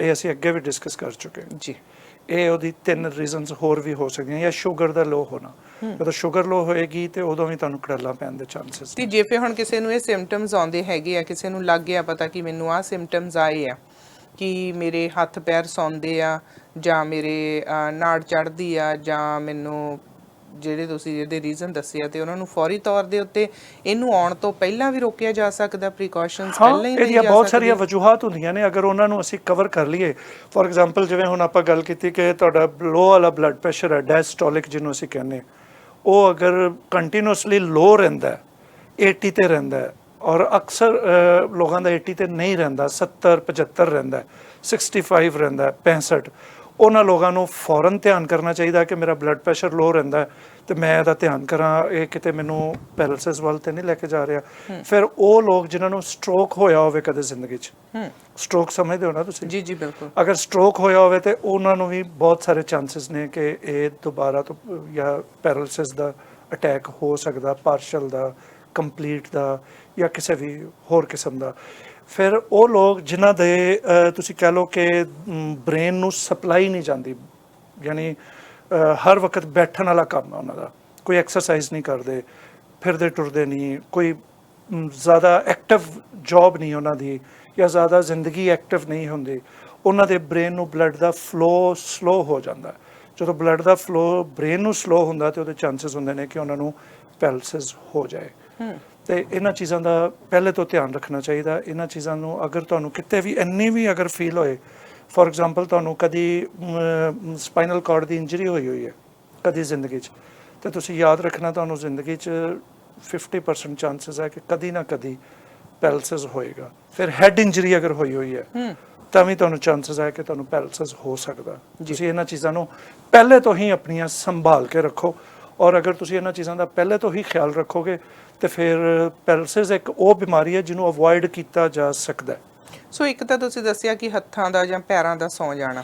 ਇਹ ਅਸੀਂ ਅੱਗੇ ਵੀ ਡਿਸਕਸ ਕਰ ਚੁੱਕੇ ਹਾਂ।
ਜੀ।
ਇਹ ਉਹਦੀ ਤਿੰਨ ਰੀਜ਼ਨਸ ਹੋਰ ਵੀ ਹੋ ਸਕਦੀਆਂ ਜਾਂ ਸ਼ੂਗਰ ਦਾ ਲੋ ਹੋਣਾ। ਜਦੋਂ ਸ਼ੂਗਰ ਲੋ ਹੋਏਗੀ ਤੇ ਉਦੋਂ ਵੀ ਤੁਹਾਨੂੰ ਕੜਲਾ ਪੈਣ ਦੇ ਚਾਂਸਸ
ਤੇ ਜੇ ਫੇ ਹੁਣ ਕਿਸੇ ਨੂੰ ਇਹ ਸਿੰਪਟਮਸ ਆਉਂਦੇ ਹੈਗੇ ਆ ਕਿਸੇ ਨੂੰ ਲੱਗ ਗਿਆ ਪਤਾ ਕਿ ਮੈਨੂੰ ਆਹ ਸਿੰਪਟਮਸ ਆਏ ਆ ਕਿ ਮੇਰੇ ਹੱਥ ਪੈਰ ਸੌਂਦੇ ਆ ਜਾਂ ਮੇਰੇ ਨਾੜ ਚੜਦੀ ਆ ਜਾਂ ਮੈਨੂੰ ਜਿਹੜੇ ਤੁਸੀਂ ਇਹਦੇ ਰੀਜ਼ਨ ਦੱਸੇ ਆ ਤੇ ਉਹਨਾਂ ਨੂੰ ਫੌਰੀ ਤੌਰ ਦੇ ਉੱਤੇ ਇਹਨੂੰ ਆਉਣ ਤੋਂ ਪਹਿਲਾਂ ਵੀ ਰੋਕਿਆ ਜਾ ਸਕਦਾ ਪ੍ਰੀਕਾਸ਼ਨਸ ਪਹਿਲਾਂ ਹੀ ਲਈ ਜਾ
ਬਹੁਤ
ਸਕਦੀਆਂ।
ਸਾਰੀਆਂ ਵਜੂਹਾਂ ਹੁੰਦੀਆਂ ਨੇ ਅਗਰ ਉਹਨਾਂ ਨੂੰ ਅਸੀਂ ਕਵਰ ਕਰ ਲਈਏ। ਫੋਰ ਐਗਜ਼ਾਮਪਲ ਜਿਵੇਂ ਹੁਣ ਆਪਾਂ ਗੱਲ ਕੀਤੀ ਕਿ ਤੁਹਾਡਾ ਲੋ ਵਾਲਾ ਬਲੱਡ ਪ੍ਰੈਸ਼ਰ ਹੈ ਡਾਇਸਟੋਲਿਕ ਜਿਹਨੂੰ ਅਸੀਂ ਕਹਿੰਦੇ ਉਹ ਅਗਰ ਕੰਟੀਨਿਊਸਲੀ ਲੋ ਰਹਿੰਦਾ ਹੈ, 80 ਤੇ ਰਹਿੰਦਾ ਹੈ, ਔਰ ਅਕਸਰ ਲੋਕਾਂ ਦਾ 80 ਤੇ ਨਹੀਂ ਰਹਿੰਦਾ 70 75 ਰਹਿੰਦਾ ਹੈ, 65 ਰਹਿੰਦਾ ਹੈ, 65 ਉਹਨਾਂ ਲੋਕਾਂ ਨੂੰ ਫੌਰਨ ਧਿਆਨ ਕਰਨਾ ਚਾਹੀਦਾ ਕਿ ਮੇਰਾ ਬਲੱਡ ਪ੍ਰੈਸ਼ਰ ਲੋ ਰਹਿੰਦਾ ਤੇ ਮੈਂ ਇਹਦਾ ਧਿਆਨ ਕਰਾਂ ਇਹ ਕਿਤੇ ਮੈਨੂੰ ਪੈਰਾਲਿਸਿਸ ਵੱਲ ਤੇ ਨਹੀਂ ਲੈ ਕੇ ਜਾ ਰਿਹਾ। ਫਿਰ ਉਹ ਲੋਕ ਜਿਨ੍ਹਾਂ ਨੂੰ ਸਟ੍ਰੋਕ ਹੋਇਆ ਹੋਵੇ ਕਦੇ ਜ਼ਿੰਦਗੀ 'ਚ। ਸਟ੍ਰੋਕ ਸਮਝਦੇ ਹੋ ਨਾ ਤੁਸੀਂ?
ਜੀ ਜੀ ਬਿਲਕੁਲ।
ਅਗਰ ਸਟ੍ਰੋਕ ਹੋਇਆ ਹੋਵੇ ਤੇ ਉਹਨਾਂ ਨੂੰ ਵੀ ਬਹੁਤ ਸਾਰੇ ਚਾਂਸਸ ਨੇ ਕਿ ਇਹ ਦੁਬਾਰਾ ਤੋਂ ਜਾਂ ਪੈਰਾਲਿਸਿਸ ਦਾ ਅਟੈਕ ਹੋ ਸਕਦਾ ਪਾਰਸ਼ਲ ਦਾ ਕੰਪਲੀਟ ਦਾ ਜਾਂ ਕਿਸੇ ਵੀ ਹੋਰ ਕਿਸਮ ਦਾ। ਫਿਰ ਉਹ ਲੋਕ ਜਿਨ੍ਹਾਂ ਦੇ ਤੁਸੀਂ ਕਹਿ ਲਓ ਕਿ ਬ੍ਰੇਨ ਨੂੰ ਸਪਲਾਈ ਨਹੀਂ ਜਾਂਦੀ, ਯਾਨੀ ਹਰ ਵਕਤ ਬੈਠਣ ਵਾਲਾ ਕੰਮ ਹੈ ਉਹਨਾਂ ਦਾ। ਕੋਈ ਐਕਸਰਸਾਈਜ਼ ਨਹੀਂ ਕਰਦੇ, ਫਿਰਦੇ ਟੁਰਦੇ ਨਹੀਂ, ਕੋਈ ਜ਼ਿਆਦਾ ਐਕਟਿਵ ਜੌਬ ਨਹੀਂ ਉਹਨਾਂ ਦੀ, ਜਾਂ ਜ਼ਿਆਦਾ ਜ਼ਿੰਦਗੀ ਐਕਟਿਵ ਨਹੀਂ ਹੁੰਦੀ, ਉਹਨਾਂ ਦੇ ਬ੍ਰੇਨ ਨੂੰ ਬਲੱਡ ਦਾ ਫਲੋ ਸਲੋ ਹੋ ਜਾਂਦਾ। ਜਦੋਂ ਬਲੱਡ ਦਾ ਫਲੋ ਬ੍ਰੇਨ ਨੂੰ ਸਲੋ ਹੁੰਦਾ ਤੇ ਉਹਦੇ ਚਾਂਸਸ ਹੁੰਦੇ ਨੇ ਕਿ ਉਹਨਾਂ ਨੂੰ ਪੈਲਸਿਸ ਹੋ ਜਾਏ। ਤੇ ਇਹਨਾਂ ਚੀਜ਼ਾਂ ਦਾ ਪਹਿਲੇ ਤੋਂ ਧਿਆਨ ਰੱਖਣਾ ਚਾਹੀਦਾ। ਇਹਨਾਂ ਚੀਜ਼ਾਂ ਨੂੰ ਅਗਰ ਤੁਹਾਨੂੰ ਕਿਤੇ ਵੀ ਇੰਨੀ ਵੀ ਅਗਰ ਫੀਲ ਹੋਏ ਫੋਰ ਐਗਜ਼ਾਮਪਲ ਤੁਹਾਨੂੰ ਕਦੀ ਸਪਾਈਨਲ ਕਾਰਡ ਦੀ ਇੰਜਰੀ ਹੋਈ ਹੋਈ ਹੈ ਕਦੀ ਜ਼ਿੰਦਗੀ 'ਚ ਤੇ ਤੁਸੀਂ ਯਾਦ ਰੱਖਣਾ ਤੁਹਾਨੂੰ ਜ਼ਿੰਦਗੀ 'ਚ 50% ਚਾਂਸਸ ਹੈ ਕਿ ਕਦੀ ਨਾ ਕਦੀ ਪੈਲਸਿਸ ਹੋਏਗਾ। ਫਿਰ ਹੈਡ ਇੰਜਰੀ ਅਗਰ ਹੋਈ ਹੋਈ
ਹੈ
ਤਾਂ ਵੀ ਤੁਹਾਨੂੰ ਚਾਂਸਸ ਹੈ ਕਿ ਤੁਹਾਨੂੰ ਪੈਲਸਿਸ ਹੋ ਸਕਦਾ। ਤੁਸੀਂ ਇਹਨਾਂ ਚੀਜ਼ਾਂ ਨੂੰ ਪਹਿਲੇ ਤੋਂ ਹੀ ਆਪਣੀਆਂ ਸੰਭਾਲ ਕੇ ਰੱਖੋ। ਔਰ ਅਗਰ ਤੁਸੀਂ ਇਹਨਾਂ ਚੀਜ਼ਾਂ ਦਾ ਪਹਿਲੇ ਤੋਂ ਹੀ ਖਿਆਲ ਰੱਖੋਗੇ, ਤੇ ਫਿਰ ਪੈਲਸਿਸ ਇੱਕ ਉਹ ਬਿਮਾਰੀ ਹੈ ਜਿਹਨੂੰ ਅਵੋਇਡ ਕੀਤਾ ਜਾ ਸਕਦਾ ਹੈ।
ਸੋ ਇੱਕ ਤਾਂ ਤੁਸੀਂ ਦੱਸਿਆ ਕਿ ਹੱਥਾਂ ਦਾ ਜਾਂ ਪੈਰਾਂ ਦਾ ਸੌ ਜਾਣਾ।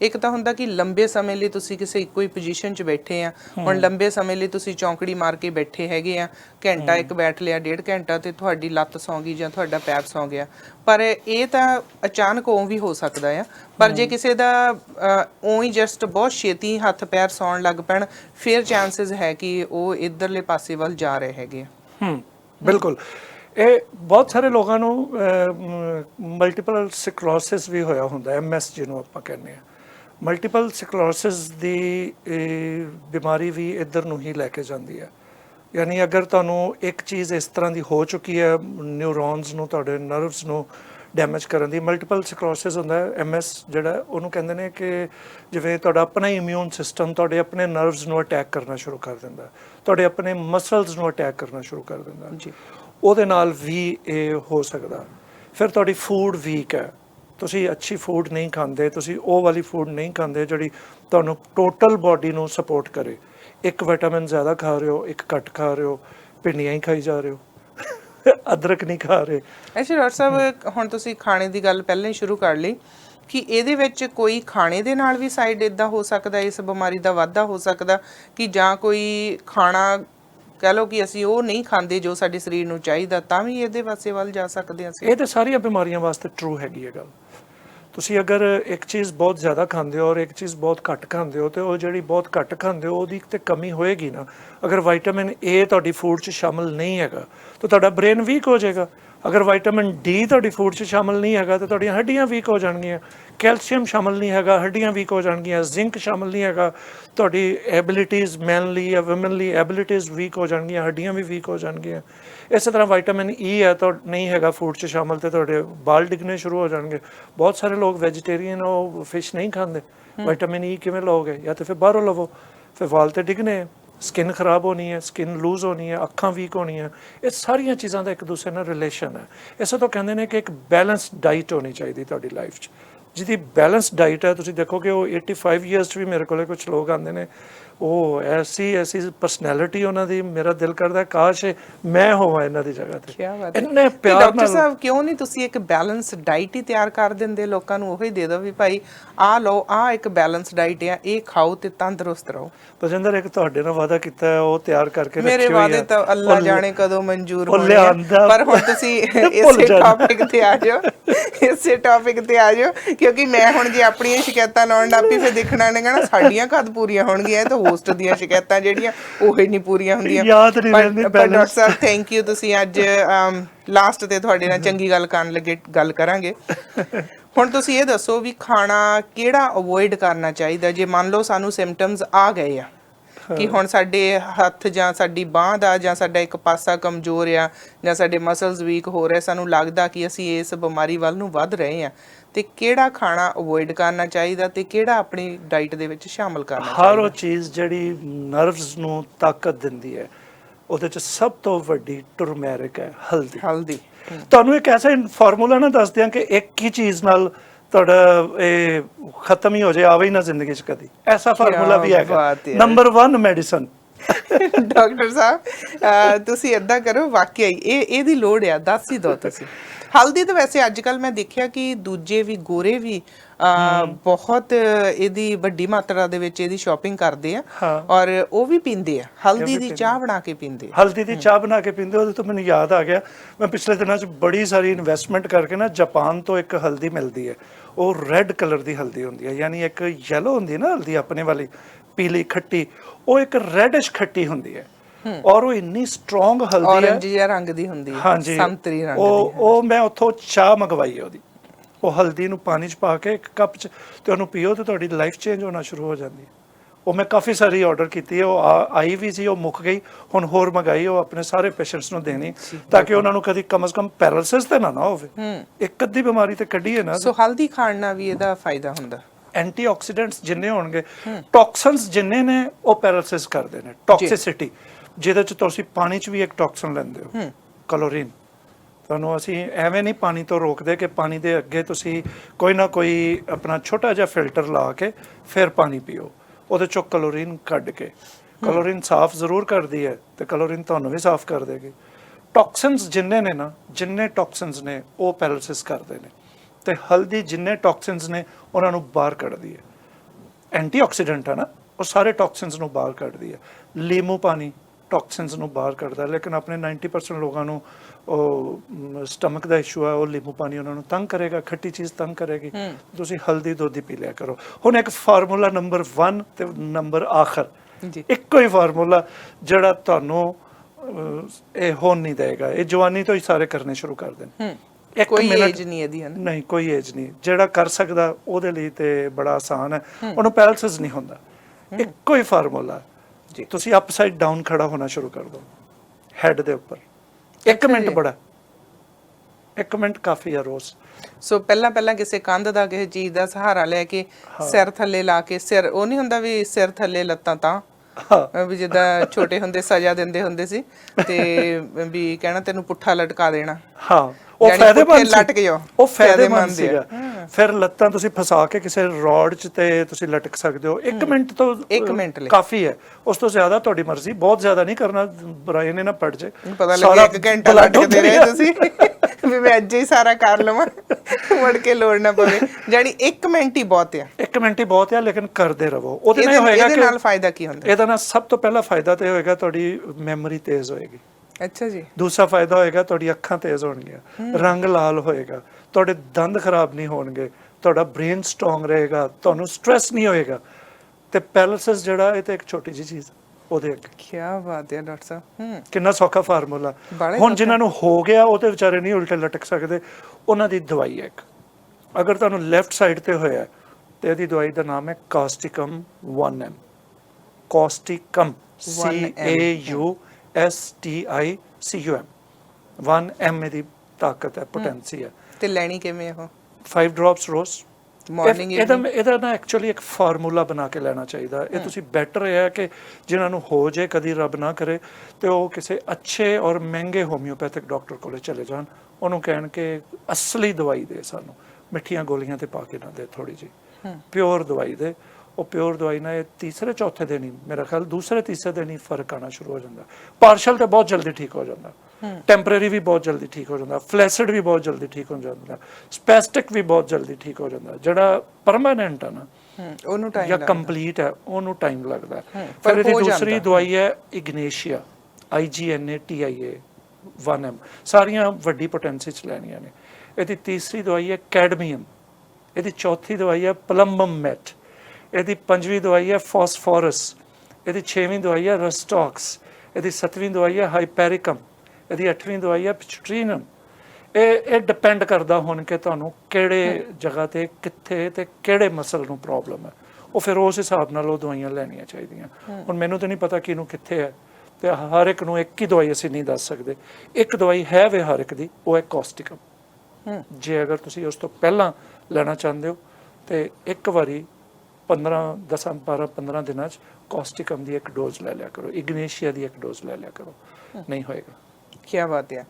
ਇੱਕ ਤਾਂ ਹੁੰਦਾ ਕਿ ਲੰਬੇ ਸਮੇਂ ਲਈ ਤੁਸੀਂ ਕਿਸੇ ਇੱਕੋ ਹੀ ਪੋਜੀਸ਼ਨ 'ਚ ਬੈਠੇ ਆ। ਹੁਣ ਲੰਬੇ ਸਮੇਂ ਲਈ ਤੁਸੀਂ ਚੌਂਕੜੀ ਮਾਰ ਕੇ ਬੈਠੇ ਹੈਗੇ ਆ। ਘੰਟਾ ਇੱਕ ਬੈਠ ਲਿਆ ਡੇਢ ਘੰਟਾ ਤੇ ਤੁਹਾਡੀ ਲੱਤ ਸੌਂ ਗਈ ਜਾਂ ਤੁਹਾਡਾ ਪੈਰ ਸੌਂ ਗਿਆ। ਪਰ ਇਹ ਤਾਂ ਅਚਾਨਕ ਉਹ ਵੀ ਹੋ ਸਕਦਾ ਆ। ਪਰ ਜੇ ਕਿਸੇ ਦਾ ਉਹ ਹੀ ਜਸਟ ਬਹੁਤ ਛੇਤੀ ਹੱਥ ਪੈਰ ਸੌਣ ਲੱਗ ਪੈਣ ਫਿਰ ਚਾਂਸਸ ਹੈ ਕਿ ਉਹ ਇਧਰਲੇ ਪਾਸੇ ਵੱਲ ਜਾ ਰਹੇ ਹੈਗੇ ਆ।
ਹੂੰ। ਬਿਲਕੁਲ। ਇਹ ਬਹੁਤ ਸਾਰੇ ਲੋਕਾਂ ਨੂੰ ਮਲਟੀਪਲ ਸਕਲੋਸਿਸ ਵੀ ਹੋਇਆ ਹੁੰਦਾ ਹੈ ਐਮਐਸ ਜਿਹਨੂੰ ਆਪਾਂ ਕਹਿੰਦੇ ਆ ਮਲਟੀਪਲ ਸਕਲੋਸਿਸ ਦੀ ਬਿਮਾਰੀ ਵੀ ਇੱਧਰ ਨੂੰ ਹੀ ਲੈ ਕੇ ਜਾਂਦੀ ਹੈ। ਯਾਨੀ ਅਗਰ ਤੁਹਾਨੂੰ ਇੱਕ ਚੀਜ਼ ਇਸ ਤਰ੍ਹਾਂ ਦੀ ਹੋ ਚੁੱਕੀ ਹੈ ਨਿਊਰੋਨਸ ਨੂੰ, ਤੁਹਾਡੇ ਨਰਵਸ ਨੂੰ ਡੈਮੇਜ ਕਰਨ ਦੀ ਮਲਟੀਪਲ ਸਕਲੋਸਿਸ ਹੁੰਦਾ ਹੈ ਐਮਐਸ ਜਿਹੜਾ ਉਹਨੂੰ ਕਹਿੰਦੇ ਨੇ ਕਿ ਜਿਵੇਂ ਤੁਹਾਡਾ ਆਪਣਾ ਇਮਿਊਨ ਸਿਸਟਮ ਤੁਹਾਡੇ ਆਪਣੇ ਨਰਵਸ ਨੂੰ ਅਟੈਕ ਕਰਨਾ ਸ਼ੁਰੂ ਕਰ ਦਿੰਦਾ ਤੁਹਾਡੇ ਆਪਣੇ ਮਸਲਸ ਨੂੰ ਅਟੈਕ ਕਰਨਾ ਸ਼ੁਰੂ ਕਰ ਦਿੰਦਾ
ਜੀ।
ਉਹਦੇ ਨਾਲ ਵੀ ਇਹ ਹੋ ਸਕਦਾ। ਫਿਰ ਤੁਹਾਡੀ ਫੂਡ ਵੀਕ ਹੈ। ਤੁਸੀਂ ਅੱਛੀ ਫੂਡ ਨਹੀਂ ਖਾਂਦੇ, ਤੁਸੀਂ ਉਹ ਵਾਲੀ ਫੂਡ ਨਹੀਂ ਖਾਂਦੇ ਜਿਹੜੀ ਤੁਹਾਨੂੰ ਟੋਟਲ ਬਾਡੀ ਨੂੰ ਸਪੋਰਟ ਕਰੇ। ਇੱਕ ਵਿਟਾਮਿਨ ਜ਼ਿਆਦਾ ਖਾ ਰਹੇ ਹੋ, ਇੱਕ ਘੱਟ ਖਾ ਰਹੇ ਹੋ, ਭਿੰਡੀਆਂ ਹੀ ਖਾਈ ਜਾ ਰਹੇ ਹੋ। ਅਦਰਕ ਨਹੀਂ ਖਾ ਰਹੇ।
ਅੱਛਾ ਡਾਕਟਰ ਸਾਹਿਬ, ਹੁਣ ਤੁਸੀਂ ਖਾਣੇ ਦੀ ਗੱਲ ਪਹਿਲਾਂ ਹੀ ਸ਼ੁਰੂ ਕਰ ਲਈ ਕਿ ਇਹਦੇ ਵਿੱਚ ਕੋਈ ਖਾਣੇ ਦੇ ਨਾਲ ਵੀ ਸਾਈਡ ਇਦਾਂ ਹੋ ਸਕਦਾ, ਇਸ ਬਿਮਾਰੀ ਦਾ ਵਾਧਾ ਹੋ ਸਕਦਾ ਕਿ ਜਾਂ ਕੋਈ ਖਾਣਾ ਕਹ ਲਓ ਕਿ ਅਸੀਂ ਉਹ ਨਹੀਂ ਖਾਂਦੇ ਜੋ ਸਾਡੇ ਸਰੀਰ ਨੂੰ ਚਾਹੀਦਾ, ਤਾਂ ਵੀ ਇਹਦੇ ਪਾਸੇ ਵੱਲ ਜਾ ਸਕਦੇ ਅਸੀਂ।
ਇਹ ਤੇ ਸਾਰੀਆਂ ਬਿਮਾਰੀਆਂ ਵਾਸਤੇ ਟਰੂ ਹੈਗੀ ਹੈ ਗੱਲ। ਤੁਸੀਂ ਅਗਰ ਇੱਕ ਚੀਜ਼ ਬਹੁਤ ਜ਼ਿਆਦਾ ਖਾਂਦੇ ਹੋ ਔਰ ਇੱਕ ਚੀਜ਼ ਬਹੁਤ ਘੱਟ ਖਾਂਦੇ ਹੋ ਤੇ ਉਹ ਜਿਹੜੀ ਬਹੁਤ ਘੱਟ ਖਾਂਦੇ ਹੋ, ਉਹਦੀ ਤੇ ਕਮੀ ਹੋਏਗੀ ਨਾ। ਅਗਰ ਵਿਟਾਮਿਨ ਏ ਤੁਹਾਡੀ ਫੂਡ 'ਚ ਸ਼ਾਮਲ ਨਹੀਂ ਹੈਗਾ, ਤਾਂ ਤੁਹਾਡਾ ਬ੍ਰੇਨ ਵੀਕ ਹੋ ਜਾਏਗਾ। ਅਗਰ ਵਿਟਾਮਿਨ ਡੀ ਤੁਹਾਡੀ ਫੂਡ 'ਚ ਸ਼ਾਮਲ ਨਹੀਂ ਹੈਗਾ ਤਾਂ ਤੁਹਾਡੀਆਂ ਹੱਡੀਆਂ ਵੀਕ ਹੋ ਜਾਣਗੀਆਂ ਕੈਲਸ਼ੀਅਮ ਸ਼ਾਮਲ ਨਹੀਂ ਹੈਗਾ ਹੱਡੀਆਂ ਵੀਕ ਹੋ ਜਾਣਗੀਆਂ ਜ਼ਿੰਕ ਸ਼ਾਮਲ ਨਹੀਂ ਹੈਗਾ ਤੁਹਾਡੀ ਐਬਿਲਿਟੀਜ਼ ਮੈਨਲੀ ਜਾਂ ਔਮਨਲੀ ਐਬਿਲਿਟੀਜ਼ ਵੀਕ ਹੋ ਜਾਣਗੀਆਂ ਹੱਡੀਆਂ ਵੀ ਵੀਕ ਹੋ ਜਾਣਗੀਆਂ। ਇਸੇ ਤਰ੍ਹਾਂ ਵਿਟਾਮਿਨ ਈ ਹੈ ਤਾਂ ਨਹੀਂ ਹੈਗਾ ਫੂਡ 'ਚ ਸ਼ਾਮਲ ਤੇ ਤੁਹਾਡੇ ਬਾਲ ਡਿੱਗਣੇ ਸ਼ੁਰੂ ਹੋ ਜਾਣਗੇ। ਬਹੁਤ ਸਾਰੇ ਲੋਕ ਵੈਜੀਟੇਰੀਅਨ ਉਹ ਫਿਸ਼ ਨਹੀਂ ਖਾਂਦੇ। ਵਿਟਾਮਿਨ ਈ ਕਿਵੇਂ ਲਓਗੇ? ਜਾਂ ਤਾਂ ਫਿਰ ਬਾਹਰੋਂ ਲਵੋ ਫਿਰ ਵਾਲ ਤੇ ਡਿੱਗਣੇ ਸਕਿਨ ਖਰਾਬ ਹੋਣੀ ਹੈ ਸਕਿਨ ਲੂਜ਼ ਹੋਣੀ ਹੈ, ਅੱਖਾਂ ਵੀਕ ਹੋਣੀਆਂ, ਇਹ ਸਾਰੀਆਂ ਚੀਜ਼ਾਂ ਦਾ ਇੱਕ ਦੂਸਰੇ ਨਾਲ ਰਿਲੇਸ਼ਨ ਹੈ। ਇਸੇ ਤੋਂ ਕਹਿੰਦੇ ਨੇ ਕਿ ਇੱਕ ਬੈਲੈਂਸਡ ਡਾਈਟ ਹੋਣੀ ਚਾਹੀਦੀ ਤੁਹਾਡੀ ਲਾਈਫ 'ਚ। ਜਿਹਦੀ ਬੈਲੈਂਸਡ ਡਾਈਟ ਹੈ, ਤੁਸੀਂ ਦੇਖੋਗੇ ਉਹ 85 ਇਅਰਸ 'ਚ ਵੀ ਮੇਰੇ ਕੋਲੇ ਕੁਝ ਲੋਕ ਆਉਂਦੇ ਨੇ। ਉਹ ਐਸੀ ਐਸੀ ਪਰਸਨੈਲਿਟੀ ਉਹਨਾਂ ਦੀ ਮੇਰਾ ਦਿਲ ਕਰਦਾ ਕਾਸ਼ ਮੈਂ ਹੋਵਾਂ ਇਹਨਾਂ ਦੀ ਜਗ੍ਹਾ ਤੇ
ਕੀ ਬਾਤ ਹੈ
ਇੰਨੇ ਪਿਆਰ
ਡਾਕਟਰ
ਨਾਲ
ਸਾਹਿਬ ਕਿਉਂ ਨਹੀਂ ਤੁਸੀਂ ਇੱਕ ਬੈਲੈਂਸ ਡਾਈਟ ਹੀ ਤਿਆਰ ਕਰ ਦਿੰਦੇ ਲੋਕਾਂ ਨੂੰ ਉਹੀ ਦੇ ਦਿਓ ਵੀ ਭਾਈ ਆਹ ਲਓ ਆਹ ਇੱਕ ਬੈਲੈਂਸ ਡਾਈਟ ਆ ਇਹ ਖਾਓ ਤੇ ਤੰਦਰੁਸਤ ਰਹੋ
ਬਜਿੰਦਰ ਇੱਕ ਤੁਹਾਡੇ ਨਾਲ ਵਾਅਦਾ ਕੀਤਾ ਹੈ ਉਹ ਤਿਆਰ ਕਰਕੇ
ਮੇਰੇ
ਰੱਖੀ ਹੋਈ
ਵਾਅਦੇ। ਤਾਂ ਅੱਲਾ ਜਾਣੇ ਕਦੋਂ ਮਨਜ਼ੂਰ
ਉਹ
ਹੋਣੇ ਆ।
ਲਿਆਂਦਾ।
ਪਰ ਹੁਣ ਤੁਸੀਂ [laughs] ਇਸੇ। ਟੌਪਿਕ ਤੇ ਆ ਜਾਓ ਇਸੇ ਟੌਪਿਕ ਤੇ ਆ ਜਾਓ ਕਿਉਂਕਿ ਮੈਂ ਹੁਣ ਜੇ ਆਪਣੀਆਂ ਸ਼ਿਕਾਇਤਾਂ ਲਾਉਣ ਲੱਗ ਪਈ ਫਿਰ ਦੇਖਣਾ ਨੇ ਕਹਿਣਾ ਸਾਡੀਆਂ ਕਦ ਪੂਰੀਆਂ ਹੋਣਗੀਆਂ ਇਹ ਤਾਂ ਹੋਸਟ ਦੀਆਂ ਸ਼ਿਕਾਇਤਾਂ ਜਿਹੜੀਆਂ ਉਹ ਹੀ ਨਹੀਂ ਪੂਰੀਆਂ ਹੁੰਦੀਆਂ।
ਯਾਦ ਨਹੀਂ ਰਹਿੰਦੀ
ਪਰ ਡਾਕਟਰ। ਸਾਹਿਬ ਥੈਂਕ ਯੂ ਤੁਸੀਂ ਅੱਜ ਲਾਸਟ ਤੇ ਤੁਹਾਡੇ ਨਾਲ ਚੰਗੀ ਗੱਲ ਕਰਨ ਲੱਗੇ ਗੱਲ ਕਰਾਂਗੇ। ਹੁਣ ਤੁਸੀਂ ਇਹ ਦੱਸੋ ਵੀ ਖਾਣਾ ਕਿਹੜਾ ਅਵੋਇਡ ਕਰਨਾ ਚਾਹੀਦਾ? ਜੇ ਮੰਨ ਲਓ ਸਾਨੂੰ ਸਿੰਪਟਮਸ ਆ ਗਏ ਆ ਕਿ ਹੁਣ ਸਾਡੇ ਹੱਥ ਜਾਂ ਸਾਡੀ ਬਾਹ ਦਾ ਜਾਂ ਸਾਡਾ ਇੱਕ ਪਾਸਾ ਕਮਜ਼ੋਰ ਆ ਜਾਂ ਸਾਡੇ ਮਸਲਸ ਵੀਕ ਹੋ ਰਹੇ ਸਾਨੂੰ ਲੱਗਦਾ ਕਿ ਅਸੀਂ ਇਸ ਬਿਮਾਰੀ ਵੱਲ ਨੂੰ ਵੱਧ ਰਹੇ ਆ ਤੇ ਕਿਹੜਾ ਖਾਣਾ ਅਵੋਇਡ ਕਰਨਾ ਚਾਹੀਦਾ ਤੇ ਕਿਹੜਾ ਆਪਣੀ ਡਾਈਟ ਦੇ ਵਿੱਚ ਸ਼ਾਮਲ ਕਰਨਾ
ਹਰ ਉਹ ਚੀਜ਼ ਜਿਹੜੀ ਨਰਵਸ ਨੂੰ ਤਾਕਤ ਦਿੰਦੀ ਹੈ ਉਹਦੇ ਚ ਸਭ ਤੋਂ ਵੱਡੀ ਟਰਮੈਰਿਕ ਹੈ ਹਲਦੀ।
ਹਲਦੀ।
ਤੁਹਾਨੂੰ ਇੱਕ ਐਸਾ ਫਾਰਮੂਲਾ ਨਾ ਦੱਸ ਦਿਆਂ ਕਿ ਇੱਕ ਹੀ ਚੀਜ਼ ਨਾਲ ਤੁਹਾਡਾ ਇਹ ਖਤਮ ਹੀ ਹੋ ਜਾਏ ਆਵੇ ਹੀ ਨਾ ਜ਼ਿੰਦਗੀ ਚ ਕਦੀ। ਐਸਾ ਫਾਰਮੂਲਾ ਵੀ ਹੈਗਾ। ਨੰਬਰ 1 ਮੈਡੀਸਨ
ਡਾਕਟਰ ਸਾਹਿਬ ਤੁਸੀਂ ਏਦਾਂ ਕਰੋ ਵਾਕਿਆ ਇਹ ਇਹਦੀ ਲੋੜ ਆ ਦੱਸ ਹੀ ਦਿਓ ਤੁਸੀਂ। ਹਲਦੀ ਤਾਂ ਵੈਸੇ ਅੱਜ ਕੱਲ ਮੈਂ ਦੇਖਿਆ ਕਿ ਦੂਜੇ ਵੀ ਗੋਰੇ ਵੀ ਬਹੁਤ ਇਹਦੀ ਵੱਡੀ ਮਾਤਰਾ ਦੇ ਵਿੱਚ ਇਹਦੀ ਸ਼ਾਪਿੰਗ ਕਰਦੇ ਆ। ਔਰ ਉਹ ਵੀ ਪੀਂਦੇ ਆ। ਹਲਦੀ ਦੀ ਚਾਹ ਬਣਾ ਕੇ ਪੀਂਦੇ ਆ।
ਹਲਦੀ ਦੀ ਚਾਹ ਬਣਾ ਕੇ ਪੀਂਦੇ ਉਹਦੇ ਤੋਂ ਮੈਨੂੰ ਯਾਦ ਆ ਗਿਆ। ਮੈਂ ਪਿਛਲੇ ਦਿਨਾਂ 'ਚ ਬੜੀ ਸਾਰੀ ਇਨਵੈਸਟਮੈਂਟ ਕਰਕੇ ਨਾ ਜਾਪਾਨ ਤੋਂ ਇੱਕ ਹਲਦੀ ਮਿਲਦੀ ਹੈ। ਉਹ ਰੈੱਡ ਕਲਰ ਦੀ ਹਲਦੀ ਹੁੰਦੀ ਹੈ ਯਾਨੀ ਇੱਕ ਯੈਲੋ ਹੁੰਦੀ ਨਾ ਹਲਦੀ ਆਪਣੇ ਵਾਲੀ ਪੀਲੀ ਖੱਟੀ ਉਹ ਇੱਕ ਰੈਡਿਸ਼ ਖੱਟੀ ਹੁੰਦੀ ਹੈ। ਔਰ ਉਹ ਇੰਨੀ ਸਟਰੋਂਗ ਹਲਦੀ ਹੈ।
ਔਰੰਜ ਜਿਹਾ ਰੰਗ ਦੀ ਹੁੰਦੀ ਹੈ ਸੰਤਰੀ ਰੰਗ
ਉਹ
ਦੀ।
ਉਹ ਮੈਂ ਉੱਥੋਂ ਚਾਹ ਮੰਗਵਾਈ ਹੈ ਉਹਦੀ। ਉਹ ਹਲਦੀ ਨੂੰ ਪਾਣੀ 'ਚ ਪਾ ਕੇ ਇੱਕ ਕੱਪ 'ਚ ਤੇ ਉਹਨੂੰ ਪੀਓ ਤੇ ਤੁਹਾਡੀ ਲਾਈਫ ਚੇਂਜ ਹੋਣਾ ਸ਼ੁਰੂ ਹੋ ਜਾਂਦੀ ਹੈ। ਉਹ ਮੈਂ ਕਾਫੀ ਸਾਰੀ ਆਰਡਰ ਕੀਤੀ ਹੈ ਉਹ ਆਈ ਵੀ ਸੀ ਉਹ ਮੁੱਕ ਗਈ ਹੁਣ ਹੋਰ ਮੰਗਾਈ ਉਹ ਆਪਣੇ ਸਾਰੇ ਪੇਸ਼ੈਂਟਸ ਨੂੰ ਦੇਣੀ ਤਾਂ ਕਿ ਉਹਨਾਂ ਨੂੰ ਕਦੀ ਕਮ ਸ ਕਮ ਪੈਰਾਲਿਸਿਸ ਤੇ ਨਾ ਨਾ ਹੋਵੇ। ਇੱਕ ਅੱਧੀ ਬਿਮਾਰੀ ਤੇ ਕੱਢੀਏ ਨਾ
ਸੋ ਹਲਦੀ ਖਾਣ ਨਾਲ ਵੀ ਇਹਦਾ ਫਾਇਦਾ ਹੁੰਦਾ।
ਐਂਟੀਆਕਸੀਡੈਂਟਸ ਜਿੰਨੇ ਹੋਣਗੇ ਟੌਕਸਿਨਸ ਜਿੰਨੇ ਨੇ ਉਹ ਪੈਰਾਲਿਸਿਸ ਕਰਦੇ ਨੇ। ਟੌਕਸਿਸਿਟੀ ਜਿਹਦੇ ਚ ਤੁਸੀਂ ਪਾਣੀ ਚ ਵੀ ਇੱਕ ਟੌਕਸਿਨ ਲੈਂਦੇ ਹੋ ਕਲੋਰੀਨ ਤੁਹਾਨੂੰ ਅਸੀਂ ਐਵੇਂ ਨਹੀਂ ਪਾਣੀ ਤੋਂ ਰੋਕਦੇ ਕਿ ਪਾਣੀ ਦੇ ਅੱਗੇ ਤੁਸੀਂ ਕੋਈ ਨਾ ਕੋਈ ਆਪਣਾ ਛੋਟਾ ਜਿਹਾ ਫਿਲਟਰ ਲਾ ਕੇ ਫਿਰ ਪਾਣੀ ਪੀਓ। ਉਹਦੇ ਚੋਂ ਕਲੋਰੀਨ ਕੱਢ ਕੇ। ਕਲੋਰੀਨ ਸਾਫ਼ ਜ਼ਰੂਰ ਕਰਦੀ ਹੈ ਤੇ ਕਲੋਰੀਨ ਤੁਹਾਨੂੰ ਵੀ ਸਾਫ਼ ਕਰ ਦੇਗੀ। ਟੌਕਸਿਨਸ ਜਿੰਨੇ ਨੇ ਨਾ ਜਿੰਨੇ ਟੌਕਸਿਨਸ ਨੇ ਉਹ ਪੈਰਾਲਿਸਿਸ ਕਰਦੇ ਨੇ। ਤੇ ਹਲਦੀ ਜਿੰਨੇ ਟੌਕਸਿਨਸ ਨੇ ਉਹਨਾਂ ਨੂੰ ਬਾਹਰ ਕੱਢਦੀ ਹੈ। ਐਂਟੀਆਕਸੀਡੈਂਟ ਹੈ ਨਾ ਉਹ ਸਾਰੇ ਟੌਕਸਿਨਸ ਨੂੰ ਬਾਹਰ ਕੱਢਦੀ ਹੈ। ਲੀਮੂ ਪਾਣੀ ਟੌਕਸਿਨਸ ਨੂੰ ਬਾਹਰ ਕੱਢਦਾ ਲੇਕਿਨ ਆਪਣੇ 90% ਲੋਕਾਂ ਨੂੰ ਉਹ ਸਟਮਕ ਦਾ ਇਸ਼ੂ ਹੈ ਉਹ ਲੀਮੂ ਪਾਣੀ ਉਹਨਾਂ ਨੂੰ ਤੰਗ ਕਰੇਗਾ ਖੱਟੀ ਚੀਜ਼ ਤੰਗ ਕਰੇਗੀ। ਤੁਸੀਂ ਹਲਦੀ ਦੁੱਧ ਹੀ ਪੀ ਲਿਆ ਕਰੋ। ਹੁਣ ਇੱਕ ਫਾਰਮੂਲਾ ਨੰਬਰ 1 ਤੇ ਨੰਬਰ ਆਖਰ।
ਜੀ।
ਇੱਕੋ ਹੀ ਫਾਰਮੂਲਾ ਜਿਹੜਾ ਤੁਹਾਨੂੰ ਇਹ ਹੋਣ ਨਹੀਂ ਦੇਗਾ। ਇਹ ਜਵਾਨੀ ਤੋਂ ਹੀ ਸਾਰੇ ਕਰਨੇ ਸ਼ੁਰੂ ਕਰ ਦੇਣ।
ਕੋਈ ਏਜ ਨਹੀਂ ਇਹਦੀ ਹਨ?
ਨਹੀਂ ਕੋਈ ਏਜ ਨਹੀਂ। ਜਿਹੜਾ ਕਰ ਸਕਦਾ ਉਹਦੇ ਲਈ ਤੇ ਬੜਾ ਆਸਾਨ ਹੈ। ਉਹਨੂੰ ਪੈਲਸਿਸ ਨਹੀਂ ਹੁੰਦਾ। ਇੱਕੋ ਹੀ ਫਾਰਮੂਲਾ।
ਜੀ।
ਤੁਸੀਂ ਅਪਸਾਈਡ ਡਾਊਨ ਖੜਾ ਹੋਣਾ ਸ਼ੁਰੂ ਕਰ ਦਿਓ। ਹੈਡ ਦੇ ਉੱਪਰ। ਇੱਕ ਮਿੰਟ। ਬੜਾ। ਇੱਕ ਮਿੰਟ ਕਾਫੀ ਹੈ ਰੋਜ਼।
ਸੋ ਪਹਿਲਾਂ ਪਹਿਲਾਂ ਕਿਸੇ ਕੰਧ ਦਾ ਕਿਸੇ ਚੀਜ਼ ਦਾ ਸਹਾਰਾ ਲੈ ਕੇ ਸਿਰ ਥੱਲੇ ਲਾ ਕੇ ਸਿਰ ਉਹ ਨਹੀਂ ਹੁੰਦਾ ਵੀ ਸਿਰ ਥੱਲੇ ਲੱਤਾਂ ਤਾਂ। ਵੀ ਜਿੱਦਾਂ ਛੋਟੇ ਹੁੰਦੇ ਸਜ਼ਾ ਦਿੰਦੇ ਹੁੰਦੇ ਸੀ ਤੇ ਵੀ ਕਹਿਣਾ ਤੈਨੂੰ ਪੁੱਠਾ ਲਟਕਾ ਦੇਣਾ।
ਹਾਂ ਉਹ ਫਾਇਦੇਮੰਦ ਸੀ।
ਲਟਕ ਜਾਓ।
ਉਹ ਫਾਇਦੇਮੰਦ। ਸੀਗਾ। ਫਿਰ ਲੱਤਾਂ ਤੁਸੀਂ ਫਸਾ ਕੇ ਕਿਸੇ ਰੋਡ 'ਚ ਤੇ ਤੁਸੀਂ ਲਟਕ ਸਕਦੇ ਹੋ। 1 ਮਿੰਟ ਤੋਂ
ਇੱਕ
ਅਹ,
ਮਿੰਟ ਲਈ।
ਕਾਫੀ ਹੈ। ਉਸ ਤੋਂ ਜ਼ਿਆਦਾ ਤੁਹਾਡੀ ਮਰਜ਼ੀ। ਬਹੁਤ ਜ਼ਿਆਦਾ ਨਹੀਂ ਕਰਨਾ। ਬੁਰਾਈ ਨੇ ਨਾ ਪੜ ਜੇ।
ਪਤਾ ਲੱਗਿਆ ਇੱਕ ਘੰਟਾ
blood
ਲਟਕਦੇ ਰਹੇ ਤੁਸੀਂ। ਵੀ ਮੈਂ ਅੱਜ ਹੀ ਸਾਰਾ ਕਰ ਲਵਾਂ ਮੁੜ ਕੇ ਲੋੜ ਨਾ ਪਵੇ। ਜਾਨੀ 1 ਮਿੰਟ ਹੀ ਬਹੁਤ ਆ।
ਇੱਕ ਮਿੰਟ ਹੀ ਬਹੁਤ ਹੈ ਲੇਕਿਨ ਕਰਦੇ ਰਹੋ। ਉਹਦੇ ਨਾਲ
ਇਹਦੇ
ਹੋਏਗਾ
ਇਹਦੇ
ਕਿ
ਨਾਲ ਫਾਇਦਾ ਕੀ ਹੁੰਦਾ?
ਇਹਦਾ ਨਾਲ ਸਭ ਤੋਂ ਪਹਿਲਾ ਫਾਇਦਾ ਤੇ ਹੋਏਗਾ ਤੁਹਾਡੀ ਮੈਮਰੀ ਤੇਜ਼ ਹੋਏਗੀ।
ਅੱਛਾ ਜੀ।
ਦੂਸਰਾ ਫਾਇਦਾ ਹੋਏਗਾ ਤੁਹਾਡੀ ਅੱਖਾਂ ਤੇਜ਼ ਹੋਣਗੀਆਂ। ਰੰਗ ਲਾਲ ਹੋਏਗਾ। ਤੁਹਾਡੇ ਦੰਦ ਖਰਾਬ ਨਹੀਂ ਹੋਣਗੇ। ਤੁਹਾਡਾ ਬ੍ਰੇਨ ਸਟਰੋਂਗ ਰਹੇਗਾ। ਤੁਹਾਨੂੰ ਸਟ੍ਰੈਸ ਨਹੀਂ ਹੋਏਗਾ। ਤੇ ਪੈਰਾਲਿਸਿਸ ਜਿਹੜਾ ਇਹ ਤਾਂ ਇੱਕ ਛੋਟੀ ਜਿਹੀ ਚੀਜ਼ ਹੈ। ਉਹਦੇ ਅੱਗੇ
ਕੀ ਬਾਤ ਹੈ ਡਾਕਟਰ ਸਾਹਿਬ ਹੂੰ।
ਕਿੰਨਾ ਸੌਖਾ ਫਾਰਮੂਲਾ।
ਬੜਾ ਹੀ
ਹੁਣ। ਜਿਨ੍ਹਾਂ ਨੂੰ ਹੋ ਗਿਆ ਉਹ ਤੇ ਵਿਚਾਰੇ ਨਹੀਂ ਉਲਟੇ ਲਟਕ ਸਕਦੇ। ਉਹਨਾਂ ਦੀ ਦਵਾਈ ਹੈ ਇੱਕ। ਅਗਰ ਤੁਹਾਨੂੰ ਲੈਫਟ ਸਾਈਡ ਤੇ ਹੋਇਆ ਤੇ ਇਹਦੀ ਦਵਾਈ ਦਾ ਨਾਮ ਹੈ ਕਾਸਟਿਕਮ 1M ਕਾਸਟਿਕਮ C
1M
A U S T I C U M 1M ਇਹਦੀ ਤਾਕਤ ਹੈ ਪੋਟੈਂਸੀ ਹੈ।
ਤੇ ਲੈਣੀ ਕਿਵੇਂ ਉਹ?
5 ਡ੍ਰੌਪਸ ਰੋਜ਼
ਮਾਰਨਿੰਗ
ਇਹ- ਇਹਦਾ ਇਹਦਾ ਨਾ ਐਕਚੁਅਲੀ ਇੱਕ ਫਾਰਮੂਲਾ ਬਣਾ ਕੇ ਲੈਣਾ ਚਾਹੀਦਾ। ਇਹ ਤੁਸੀਂ ਬੈਟਰ ਹੈ ਕਿ ਜਿਨ੍ਹਾਂ ਨੂੰ ਹੋ ਜੇ ਕਦੀ ਰੱਬ ਨਾ ਕਰੇ ਤੇ ਉਹ ਕਿਸੇ ਅੱਛੇ ਔਰ ਮਹਿੰਗੇ ਹੋਮਿਓਪੈਥਿਕ ਡਾਕਟਰ ਕੋਲੇ ਚਲੇ ਜਾਣ। ਉਹਨੂੰ ਕਹਿਣ ਕਿ ਅਸਲੀ ਦਵਾਈ ਦੇ ਸਾਨੂੰ। ਮਿੱਠੀਆਂ ਗੋਲੀਆਂ ਤੇ ਪਾ ਕੇ ਨਾ ਦੇ ਥੋੜੀ ਜੀ ਪਿਓਰ ਦਵਾਈ ਦੇ। ਉਹ ਪਿਓਰ ਦਵਾਈ ਨਾਲ ਇਹ ਤੀਸਰੇ ਚੌਥੇ ਦਿਨ ਹੀ ਮੇਰਾ ਖਿਆਲ ਦੂਸਰੇ ਤੀਸਰੇ ਦਿਨ ਹੀ ਫ਼ਰਕ ਆਣਾ ਸ਼ੁਰੂ ਹੋ ਜਾਂਦਾ। ਪਾਰਸ਼ਲ ਤੇ ਬਹੁਤ ਜਲਦੀ ਠੀਕ ਹੋ ਜਾਂਦਾ। ਟੈਂਪਰੇਰੀ ਵੀ ਬਹੁਤ ਜਲਦੀ ਠੀਕ ਹੋ ਜਾਂਦਾ ਫਲੈਸਿਡ ਵੀ ਬਹੁਤ ਜਲਦੀ ਠੀਕ ਹੋ ਜਾਂਦਾ ਸਪੈਸਟਿਕ ਵੀ ਬਹੁਤ ਜਲਦੀ ਠੀਕ ਹੋ ਜਾਂਦਾ ਜਿਹੜਾ ਪਰਮਾਨੈਂਟ ਆ ਨਾ
ਉਹਨੂੰ ਟਾਈਮ
ਜਾਂ ਕੰਪਲੀਟ ਹੈ ਉਹਨੂੰ ਟਾਈਮ ਲੱਗਦਾ। ਫਿਰ ਇਹਦੀ ਦੂਸਰੀ। ਦਵਾਈ ਹੈ ਇਗਨੇਸ਼ੀਆ ਆਈ ਜੀ ਐਨ A T I A 1M ਸਾਰੀਆਂ ਵੱਡੀ ਪੋਟੈਂਸੀ ਚ ਲੈਣੀਆਂ ਨੇ। ਇਹਦੀ ਤੀਸਰੀ ਦਵਾਈ ਹੈ ਕੈਡਮੀਅਮ ਇਹਦੀ ਚੌਥੀ ਦਵਾਈ ਹੈ ਪਲੰਬਮ ਮੈਟ ਇਹਦੀ ਪੰਜਵੀਂ ਦਵਾਈ ਹੈ ਫਾਸਫੋਰਸ ਇਹਦੀ ਛੇਵੀਂ ਦਵਾਈ ਹੈ ਰਸਟੌਕਸ ਇਹਦੀ ਸੱਤਵੀਂ ਦਵਾਈ ਹੈ ਹਾਈਪੈਰਿਕਮ ਇਹਦੀ ਅੱਠਵੀਂ ਦਵਾਈ ਹੈ ਪਿਚਟ੍ਰੀਨਮ ਇਹ ਇਹ ਡਿਪੈਂਡ ਕਰਦਾ ਹੁਣ ਕਿ ਤੁਹਾਨੂੰ ਕਿਹੜੇ ਜਗ੍ਹਾ ਤੇ ਕਿੱਥੇ ਤੇ ਕਿਹੜੇ ਮਸਲ ਨੂੰ ਪ੍ਰੋਬਲਮ ਹੈ ਉਹ ਫਿਰ ਉਸ ਹਿਸਾਬ ਨਾਲ ਉਹ ਦਵਾਈਆਂ ਲੈਣੀਆਂ ਚਾਹੀਦੀਆਂ। ਹੁਣ ਮੈਨੂੰ ਤਾਂ ਨਹੀਂ ਪਤਾ ਕਿਹਨੂੰ ਕਿੱਥੇ ਹੈ। ਤੇ ਹਰ ਇੱਕ ਨੂੰ ਇੱਕ ਹੀ ਦਵਾਈ ਅਸੀਂ ਨਹੀਂ ਦੱਸ ਸਕਦੇ। ਇੱਕ ਦਵਾਈ ਹੈ ਵੇ ਹਰ ਇੱਕ ਦੀ ਉਹ ਹੈ ਕੌਸਟਿਕਮ ਜੇ ਅਗਰ ਤੁਸੀਂ ਉਸ ਤੋਂ ਪਹਿਲਾਂ ਲੈਣਾ ਚਾਹੁੰਦੇ ਹੋ ਤੇ ਇੱਕ ਵਾਰੀ 15 10 12 15 ਦਿਨਾਂ ਚ ਕੌਸਟਿਕਮ ਦੀ ਇੱਕ ਡੋਜ਼ ਲੈ ਲਿਆ ਕਰੋ। ਇਗਨੇਸ਼ੀਆ ਦੀ ਇੱਕ ਡੋਜ਼ ਲੈ ਲਿਆ ਕਰੋ। ਨਹੀਂ ਹੋਏਗਾ।
ਕੀ ਬਾਤ ਹੈ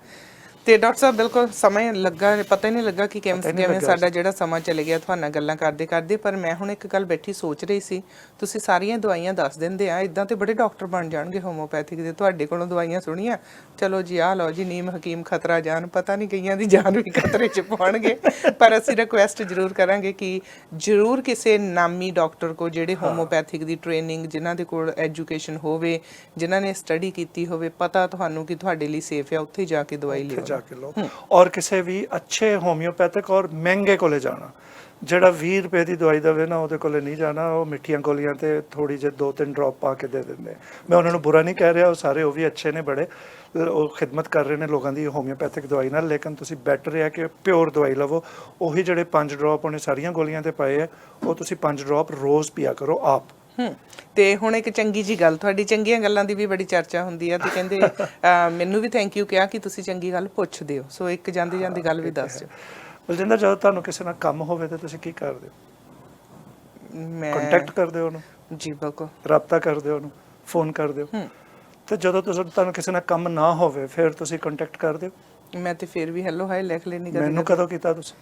ਤੇ ਡਾਕਟਰ ਸਾਹਿਬ ਬਿਲਕੁਲ ਸਮੇਂ ਲੱਗਾ ਪਤਾ ਹੀ ਨਹੀਂ ਲੱਗਾ ਕਿ ਕਿਵੇਂ ਕਿਵੇਂ ਸਾਡਾ ਜਿਹੜਾ ਸਮਾਂ ਚਲੇ ਗਿਆ ਤੁਹਾਨੂੰ ਗੱਲਾਂ ਕਰਦੇ ਕਰਦੇ ਪਰ ਮੈਂ ਹੁਣ ਇੱਕ ਗੱਲ ਬੈਠੀ ਸੋਚ ਰਹੀ ਸੀ ਤੁਸੀਂ ਸਾਰੀਆਂ ਦਵਾਈਆਂ ਦੱਸ ਦਿੰਦੇ ਆ ਇਦਾਂ ਤੇ ਬੜੇ ਡਾਕਟਰ ਬਣ ਜਾਣਗੇ ਹੋਮੋਪੈਥਿਕ ਦੇ ਤੁਹਾਡੇ ਕੋਲੋਂ ਦਵਾਈਆਂ ਸੁਣੀਆਂ। ਚਲੋ ਜੀ ਆਹ ਲਓ ਜੀ ਨੀਮ ਹਕੀਮ ਖਤਰਾ ਜਾਨ ਪਤਾ ਨਹੀਂ ਕਈਆਂ ਦੀ ਜਾਨ ਵੀ ਖਤਰੇ 'ਚ ਪਾਉਣਗੇ ਪਰ ਅਸੀਂ ਰਿਕੁਐਸਟ ਜ਼ਰੂਰ ਕਰਾਂਗੇ ਕਿ ਜ਼ਰੂਰ ਕਿਸੇ ਨਾਮੀ ਡਾਕਟਰ ਕੋ ਜਿਹੜੇ ਹੋਮੋਪੈਥਿਕ ਦੀ ਟ੍ਰੇਨਿੰਗ ਜਿਨ੍ਹਾਂ ਦੇ ਕੋਲ ਐਜੂਕੇਸ਼ਨ ਹੋਵੇ ਜਿਨ੍ਹਾਂ ਨੇ ਸਟੱਡੀ ਕੀਤੀ ਹੋਵੇ ਪਤਾ ਤੁਹਾਨੂੰ ਕਿ ਤੁਹਾਡੇ ਲਈ ਸੇਫ ਹੈ ਉੱਥੇ ਜਾ ਕੇ ਦਵਾਈ ਲਿਓ
ਜਾ ਕੇ ਲਓ। ਔਰ ਕਿਸੇ ਵੀ ਅੱਛੇ ਹੋਮਿਓਪੈਥਿਕ ਔਰ ਮਹਿੰਗੇ ਕੋਲੇ ਜਾਣਾ। ਜਿਹੜਾ 20 ਰੁਪਏ ਦੀ ਦਵਾਈ ਦੇਵੇ ਨਾ, ਉਹਦੇ ਕੋਲੇ ਨਹੀਂ ਜਾਣਾ। ਉਹ ਮਿੱਠੀਆਂ ਗੋਲੀਆਂ ਤੇ ਥੋੜੀ ਜਿਹੀ ਦੋ ਤਿੰਨ ਡ੍ਰੌਪ ਪਾ ਕੇ ਦੇ ਦਿੰਦੇ ਮੈਂ ਉਹਨਾਂ ਨੂੰ ਬੁਰਾ ਨਹੀਂ ਕਹਿ ਰਿਹਾ, ਉਹ ਸਾਰੇ ਉਹ ਵੀ ਅੱਛੇ ਨੇ, ਬੜੇ, ਉਹ ਖਿਦਮਤ ਕਰ ਰਹੇ ਨੇ ਲੋਕਾਂ ਦੀ ਹੋਮਿਓਪੈਥਿਕ ਦਵਾਈ ਨਾਲ। ਲੇਕਿਨ ਤੁਸੀਂ ਬੈਟਰ ਹੈ ਕਿ ਪਿਓਰ ਦਵਾਈ ਲਵੋ। ਉਹੀ ਜਿਹੜੇ ਪੰਜ ਡ੍ਰੌਪ ਉਹਨੇ ਸਾਰੀਆਂ ਗੋਲੀਆਂ ਤੇ ਪਾਏ ਆ, ਉਹ ਤੁਸੀਂ ਪੰਜ ਡ੍ਰੌਪ ਰੋਜ਼ ਪੀਆ ਕਰੋ ਆਪ।
ਹੂੰ। ਤੇ ਹੁਣ ਇੱਕ ਚੰਗੀ ਜੀ ਗੱਲ ਤੁਹਾਡੀ ਚੰਗੀਆਂ ਗੱਲਾਂ ਦੀ ਵੀ ਬੜੀ ਚਰਚਾ ਹੁੰਦੀ ਹੈ ਤੇ ਕਹਿੰਦੇ ਮੈਨੂੰ ਵੀ ਥੈਂਕ ਯੂ ਕਿਹਾ ਕਿ ਤੁਸੀਂ ਚੰਗੀ ਗੱਲ ਪੁੱਛਦੇ ਹੋ ਸੋ ਇੱਕ ਜਾਂਦੀ ਜਾਂਦੀ ਗੱਲ ਵੀ ਦੱਸ ਦਿਓ।
ਬਲਜਿੰਦਰ ਜਦੋਂ ਤੁਹਾਨੂੰ ਕਿਸੇ ਨਾਲ ਕੰਮ ਹੋਵੇ ਤਾਂ ਤੁਸੀਂ ਕੀ ਕਰਦੇ? ਹੋ
ਮੈਂ
ਕੰਟੈਕਟ ਕਰਦੇ ਹੋ ਉਹਨੂੰ?
ਜੀ ਬਿਲਕੁਲ।
ਰਾਬਤਾ ਕਰਦੇ ਹੋ ਉਹਨੂੰ? ਫੋਨ ਕਰਦੇ ਹੋ? ਤੇ ਜਦੋਂ ਤੁਸੀਂ ਤੁਹਾਨੂੰ ਕਿਸੇ ਨਾਲ ਕੰਮ ਨਾ ਹੋਵੇ ਫਿਰ ਤੁਸੀਂ ਕੰਟੈਕਟ ਕਰਦੇ ਹੋ?
ਮੈਂ ਤੇ ਫਿਰ ਵੀ ਹੈਲੋ ਹਾਈ ਲਿਖ ਲੈਣੀ ਕਦੇ
ਮੈਨੂੰ ਕਦੋਂ ਕੀਤਾ ਤੁਸੀਂ?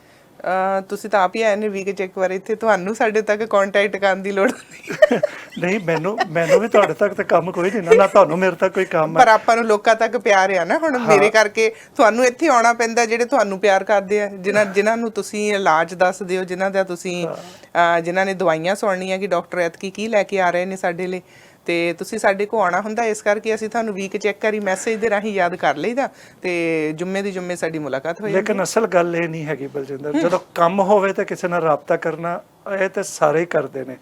ਤੁਸੀਂ ਤਾਂ ਆਪ ਹੀ ਆਏ ਨੇ ਵੀਕ ਚ ਇੱਕ ਵਾਰ ਇੱਥੇ ਤੁਹਾਨੂੰ ਸਾਡੇ ਤੱਕ ਕੰਟੈਕਟ ਕਰਨ ਦੀ ਲੋੜ ਨਹੀਂ। [laughs]
ਨਹੀਂ ਮੈਨੂੰ ਮੈਨੂੰ ਵੀ ਤੁਹਾਡੇ ਤੱਕ ਤੇ ਕੰਮ ਕੋਈ ਨਹੀਂ ਨਾ ਤੁਹਾਨੂੰ ਮੇਰੇ ਤੱਕ ਕੋਈ ਕੰਮ
ਪਰ ਆਪਾਂ ਨੂੰ ਲੋਕਾਂ ਤੱਕ ਪਿਆਰ ਆ ਨਾ ਹੁਣ ਮੇਰੇ ਕਰਕੇ ਤੁਹਾਨੂੰ ਇੱਥੇ ਆਉਣਾ ਪੈਂਦਾ ਜਿਹੜੇ ਤੁਹਾਨੂੰ ਪਿਆਰ ਕਰਦੇ ਆ ਜਿਨ੍ਹਾਂ ਜਿਨ੍ਹਾਂ ਨੂੰ ਤੁਸੀਂ ਇਲਾਜ ਦੱਸਦੇ ਹੋ ਜਿਨ੍ਹਾਂ ਦਾ ਤੁਸੀਂ ਜਿਨ੍ਹਾਂ ਨੇ ਦਵਾਈਆਂ ਸੁਣਨੀਆਂ ਕਿ ਡਾਕਟਰ ਐਤਕੀ ਕੀ ਲੈ ਕੇ ਆ ਰਹੇ ਨੇ ਸਾਡੇ ਲਈ। ਤੇ ਤੁਸੀਂ ਸਾਡੇ ਕੋਲ ਆਉਣਾ ਹੁੰਦਾ, ਇਸ ਕਰਕੇ ਅਸੀਂ ਤੁਹਾਨੂੰ ਵੀਕ ਚੈੱਕ ਕਰੀ ਮੈਸੇਜ ਦੇ ਰਾਹੀਂ ਯਾਦ ਕਰ ਲਈਦਾ ਤੇ ਜੁੰਮੇ ਦੀ ਜੁੰਮੇ ਸਾਡੀ ਮੁਲਾਕਾਤ ਹੋਈ
ਲੇਕਿਨ ਅਸਲ ਗੱਲ ਇਹ ਨਹੀਂ ਹੈਗੀ ਬਲਜਿੰਦਰ, ਜਦੋਂ ਕੰਮ ਹੋਵੇ ਤਾਂ ਕਿਸੇ ਨਾਲ ਰਾਬਤਾ ਕਰਨਾ, ਇਹ ਤੇ ਸਾਰੇ ਕਰਦੇ ਨੇ।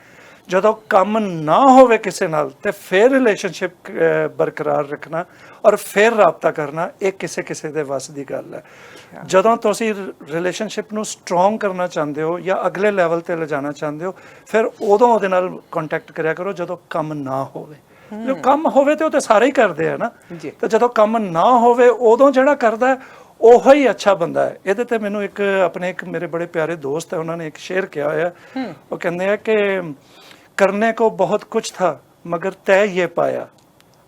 ਜਦੋਂ ਕੰਮ ਨਾ ਹੋਵੇ ਕਿਸੇ ਨਾਲ ਤੇ ਫਿਰ ਰਿਲੇਸ਼ਨਸ਼ਿਪ ਬਰਕਰਾਰ ਰੱਖਣਾ ਔਰ ਫਿਰ ਰਾਬਤਾ ਕਰਨਾ, ਇਹ ਕਿਸੇ ਕਿਸੇ ਦੇ ਵੱਸ ਦੀ ਗੱਲ ਹੈ। ਜਦੋਂ ਤੁਸੀਂ ਰਿਲੇਸ਼ਨਸ਼ਿਪ ਨੂੰ ਸਟਰੋਂਗ ਕਰਨਾ ਚਾਹੁੰਦੇ ਹੋ ਜਾਂ ਅਗਲੇ ਲੈਵਲ ਤੇ ਲਿਜਾਣਾ ਚਾਹੁੰਦੇ ਹੋ ਫਿਰ ਉਦੋਂ ਉਹਦੇ ਨਾਲ ਕੰਟੈਕਟ ਕਰਿਆ ਕਰੋ ਜਦੋਂ ਕੰਮ ਨਾ ਹੋਵੇ। ਜੋ ਕੰਮ ਹੋਵੇ ਤੇ ਉਹ ਤੇ ਸਾਰੇ ਹੀ ਕਰਦੇ ਆ ਨਾ। ਤੇ ਜਦੋਂ ਕੰਮ ਨਾ ਹੋਵੇ ਉਦੋਂ ਜਿਹੜਾ ਕਰਦਾ ਉਹ ਹੀ ਅੱਛਾ ਬੰਦਾ ਹੈ। ਇਹਦੇ ਤੇ ਮੈਨੂੰ ਇੱਕ ਆਪਣੇ ਇੱਕ ਮੇਰੇ ਬੜੇ ਪਿਆਰੇ ਦੋਸਤ ਹੈ ਉਹਨਾਂ ਨੇ ਇੱਕ ਸ਼ੇਅਰ ਕਿਹਾ ਹੋਇਆ। ਉਹ ਕਹਿੰਦੇ ਆ ਕਿ ਕਰਨੇ ਕੋ ਬਹੁਤ ਕੁਝ ਥਾ ਮਗਰ ਤੈ ਇਹ ਪਾਇਆ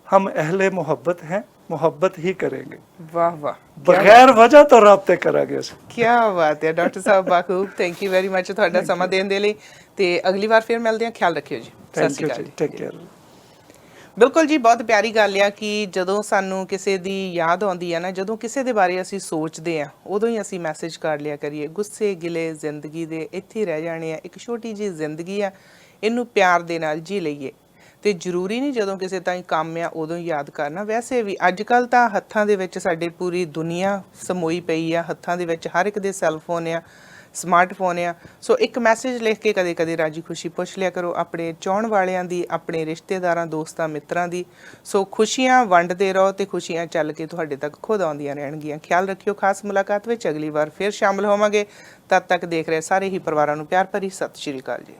ਹਮ ਅਹਲੇ ਮੁਹੱਬਤ ਹੈ। मोहब्बत ही करेंगे
ਵਾਹ ਵਾਹ
ਬਗੈਰ ਵਜ੍ਹਾ ਤੋਂ ਰਾਬਤੇ ਕਰਾਂਗੇ ਅਸੀਂ
ਕੀ ਬਾਤ ਹੈ ਡਾਕਟਰ ਸਾਹਿਬ ਬਾਖੂਬ ਥੈਂਕ ਯੂ ਵੈਰੀ ਮੱਚ ਤੁਹਾਡਾ ਸਮਾਂ ਦੇਣ ਦੇ ਲਈ ਤੇ ਅਗਲੀ ਵਾਰ ਫਿਰ ਮਿਲਦੇ ਹਾਂ ਖਿਆਲ ਰੱਖਿਓ ਜੀ ਸਤਿ
ਥੈਂਕ
ਸ਼੍ਰੀ
ਯੂ
ਅਕਾਲ
ਜੀ ਟੇਕ ਕੇਅਰ
ਬਿਲਕੁਲ ਜੀ ਬਹੁਤ ਪਿਆਰੀ ਗੱਲ ਆ ਕਿ ਜਦੋਂ ਸਾਨੂੰ ਕਿਸੇ ਦੀ ਯਾਦ ਆਉਂਦੀ ਆ ਨਾ ਜਦੋਂ ਕਿਸੇ ਦੇ ਬਾਰੇ ਅਸੀਂ ਸੋਚਦੇ ਆ ਉਦੋਂ ਹੀ ਅਸੀਂ ਮੈਸੇਜ ਕਰ ਲਿਆ ਕਰੀਏ ਗੁੱਸੇ ਗਿਲੇ ਜ਼ਿੰਦਗੀ ਦੇ ਇੱਥੇ ਹੀ ਰਹਿ ਜਾਣੇ ਆ ਇੱਕ ਛੋਟੀ ਜੀ ਜ਼ਿੰਦਗੀ ਆ ਇਹਨੂੰ ਪਿਆਰ ਦੇ ਨਾਲ ਜੀ ਲਈਏ ਤੇ ਜ਼ਰੂਰੀ ਨਹੀਂ ਜਦੋਂ ਕਿਸੇ ਤਾਈਂ ਕੰਮ ਆ ਉਦੋਂ ਹੀ ਯਾਦ ਕਰਨਾ। ਵੈਸੇ ਵੀ ਅੱਜ ਕੱਲ ਤਾਂ ਹੱਥਾਂ ਦੇ ਵਿੱਚ ਸਾਡੇ ਪੂਰੀ ਦੁਨੀਆ ਸਮੋਈ ਪਈ ਆ। ਹੱਥਾਂ ਦੇ ਵਿੱਚ ਹਰ ਇੱਕ ਦੇ ਸੈੱਲਫੋਨ ਆ ਸਮਾਰਟਫੋਨ ਆ। ਸੋ ਇੱਕ ਮੈਸੇਜ ਲਿਖ ਕੇ ਕਦੇ ਕਦੇ ਰਾਜੀ ਖੁਸ਼ੀ ਪੁੱਛ ਲਿਆ ਕਰੋ ਆਪਣੇ ਚਾਹਣ ਵਾਲਿਆਂ ਦੀ, ਆਪਣੇ ਰਿਸ਼ਤੇਦਾਰਾਂ, ਦੋਸਤਾਂ, ਮਿੱਤਰਾਂ ਦੀ। ਸੋ ਖੁਸ਼ੀਆਂ ਵੰਡਦੇ ਰਹੋ ਤੇ ਖੁਸ਼ੀਆਂ ਚੱਲ ਕੇ ਤੁਹਾਡੇ ਤੱਕ ਖੁਦ ਆਉਂਦੀਆਂ ਰਹਿਣਗੀਆਂ। ਖਿਆਲ ਰੱਖਿਓ, ਖਾਸ ਮੁਲਾਕਾਤ ਵਿੱਚ ਅਗਲੀ ਵਾਰ ਫਿਰ ਸ਼ਾਮਲ ਹੋਵਾਂਗੇ। ਤਦ ਤੱਕ ਦੇਖ ਰਹੇ ਸਾਰੇ ਹੀ ਪਰਿਵਾਰਾਂ ਨੂੰ ਪਿਆਰ ਭਰੀ ਸਤਿ ਸ਼੍ਰੀ ਅਕਾਲ ਜੀ।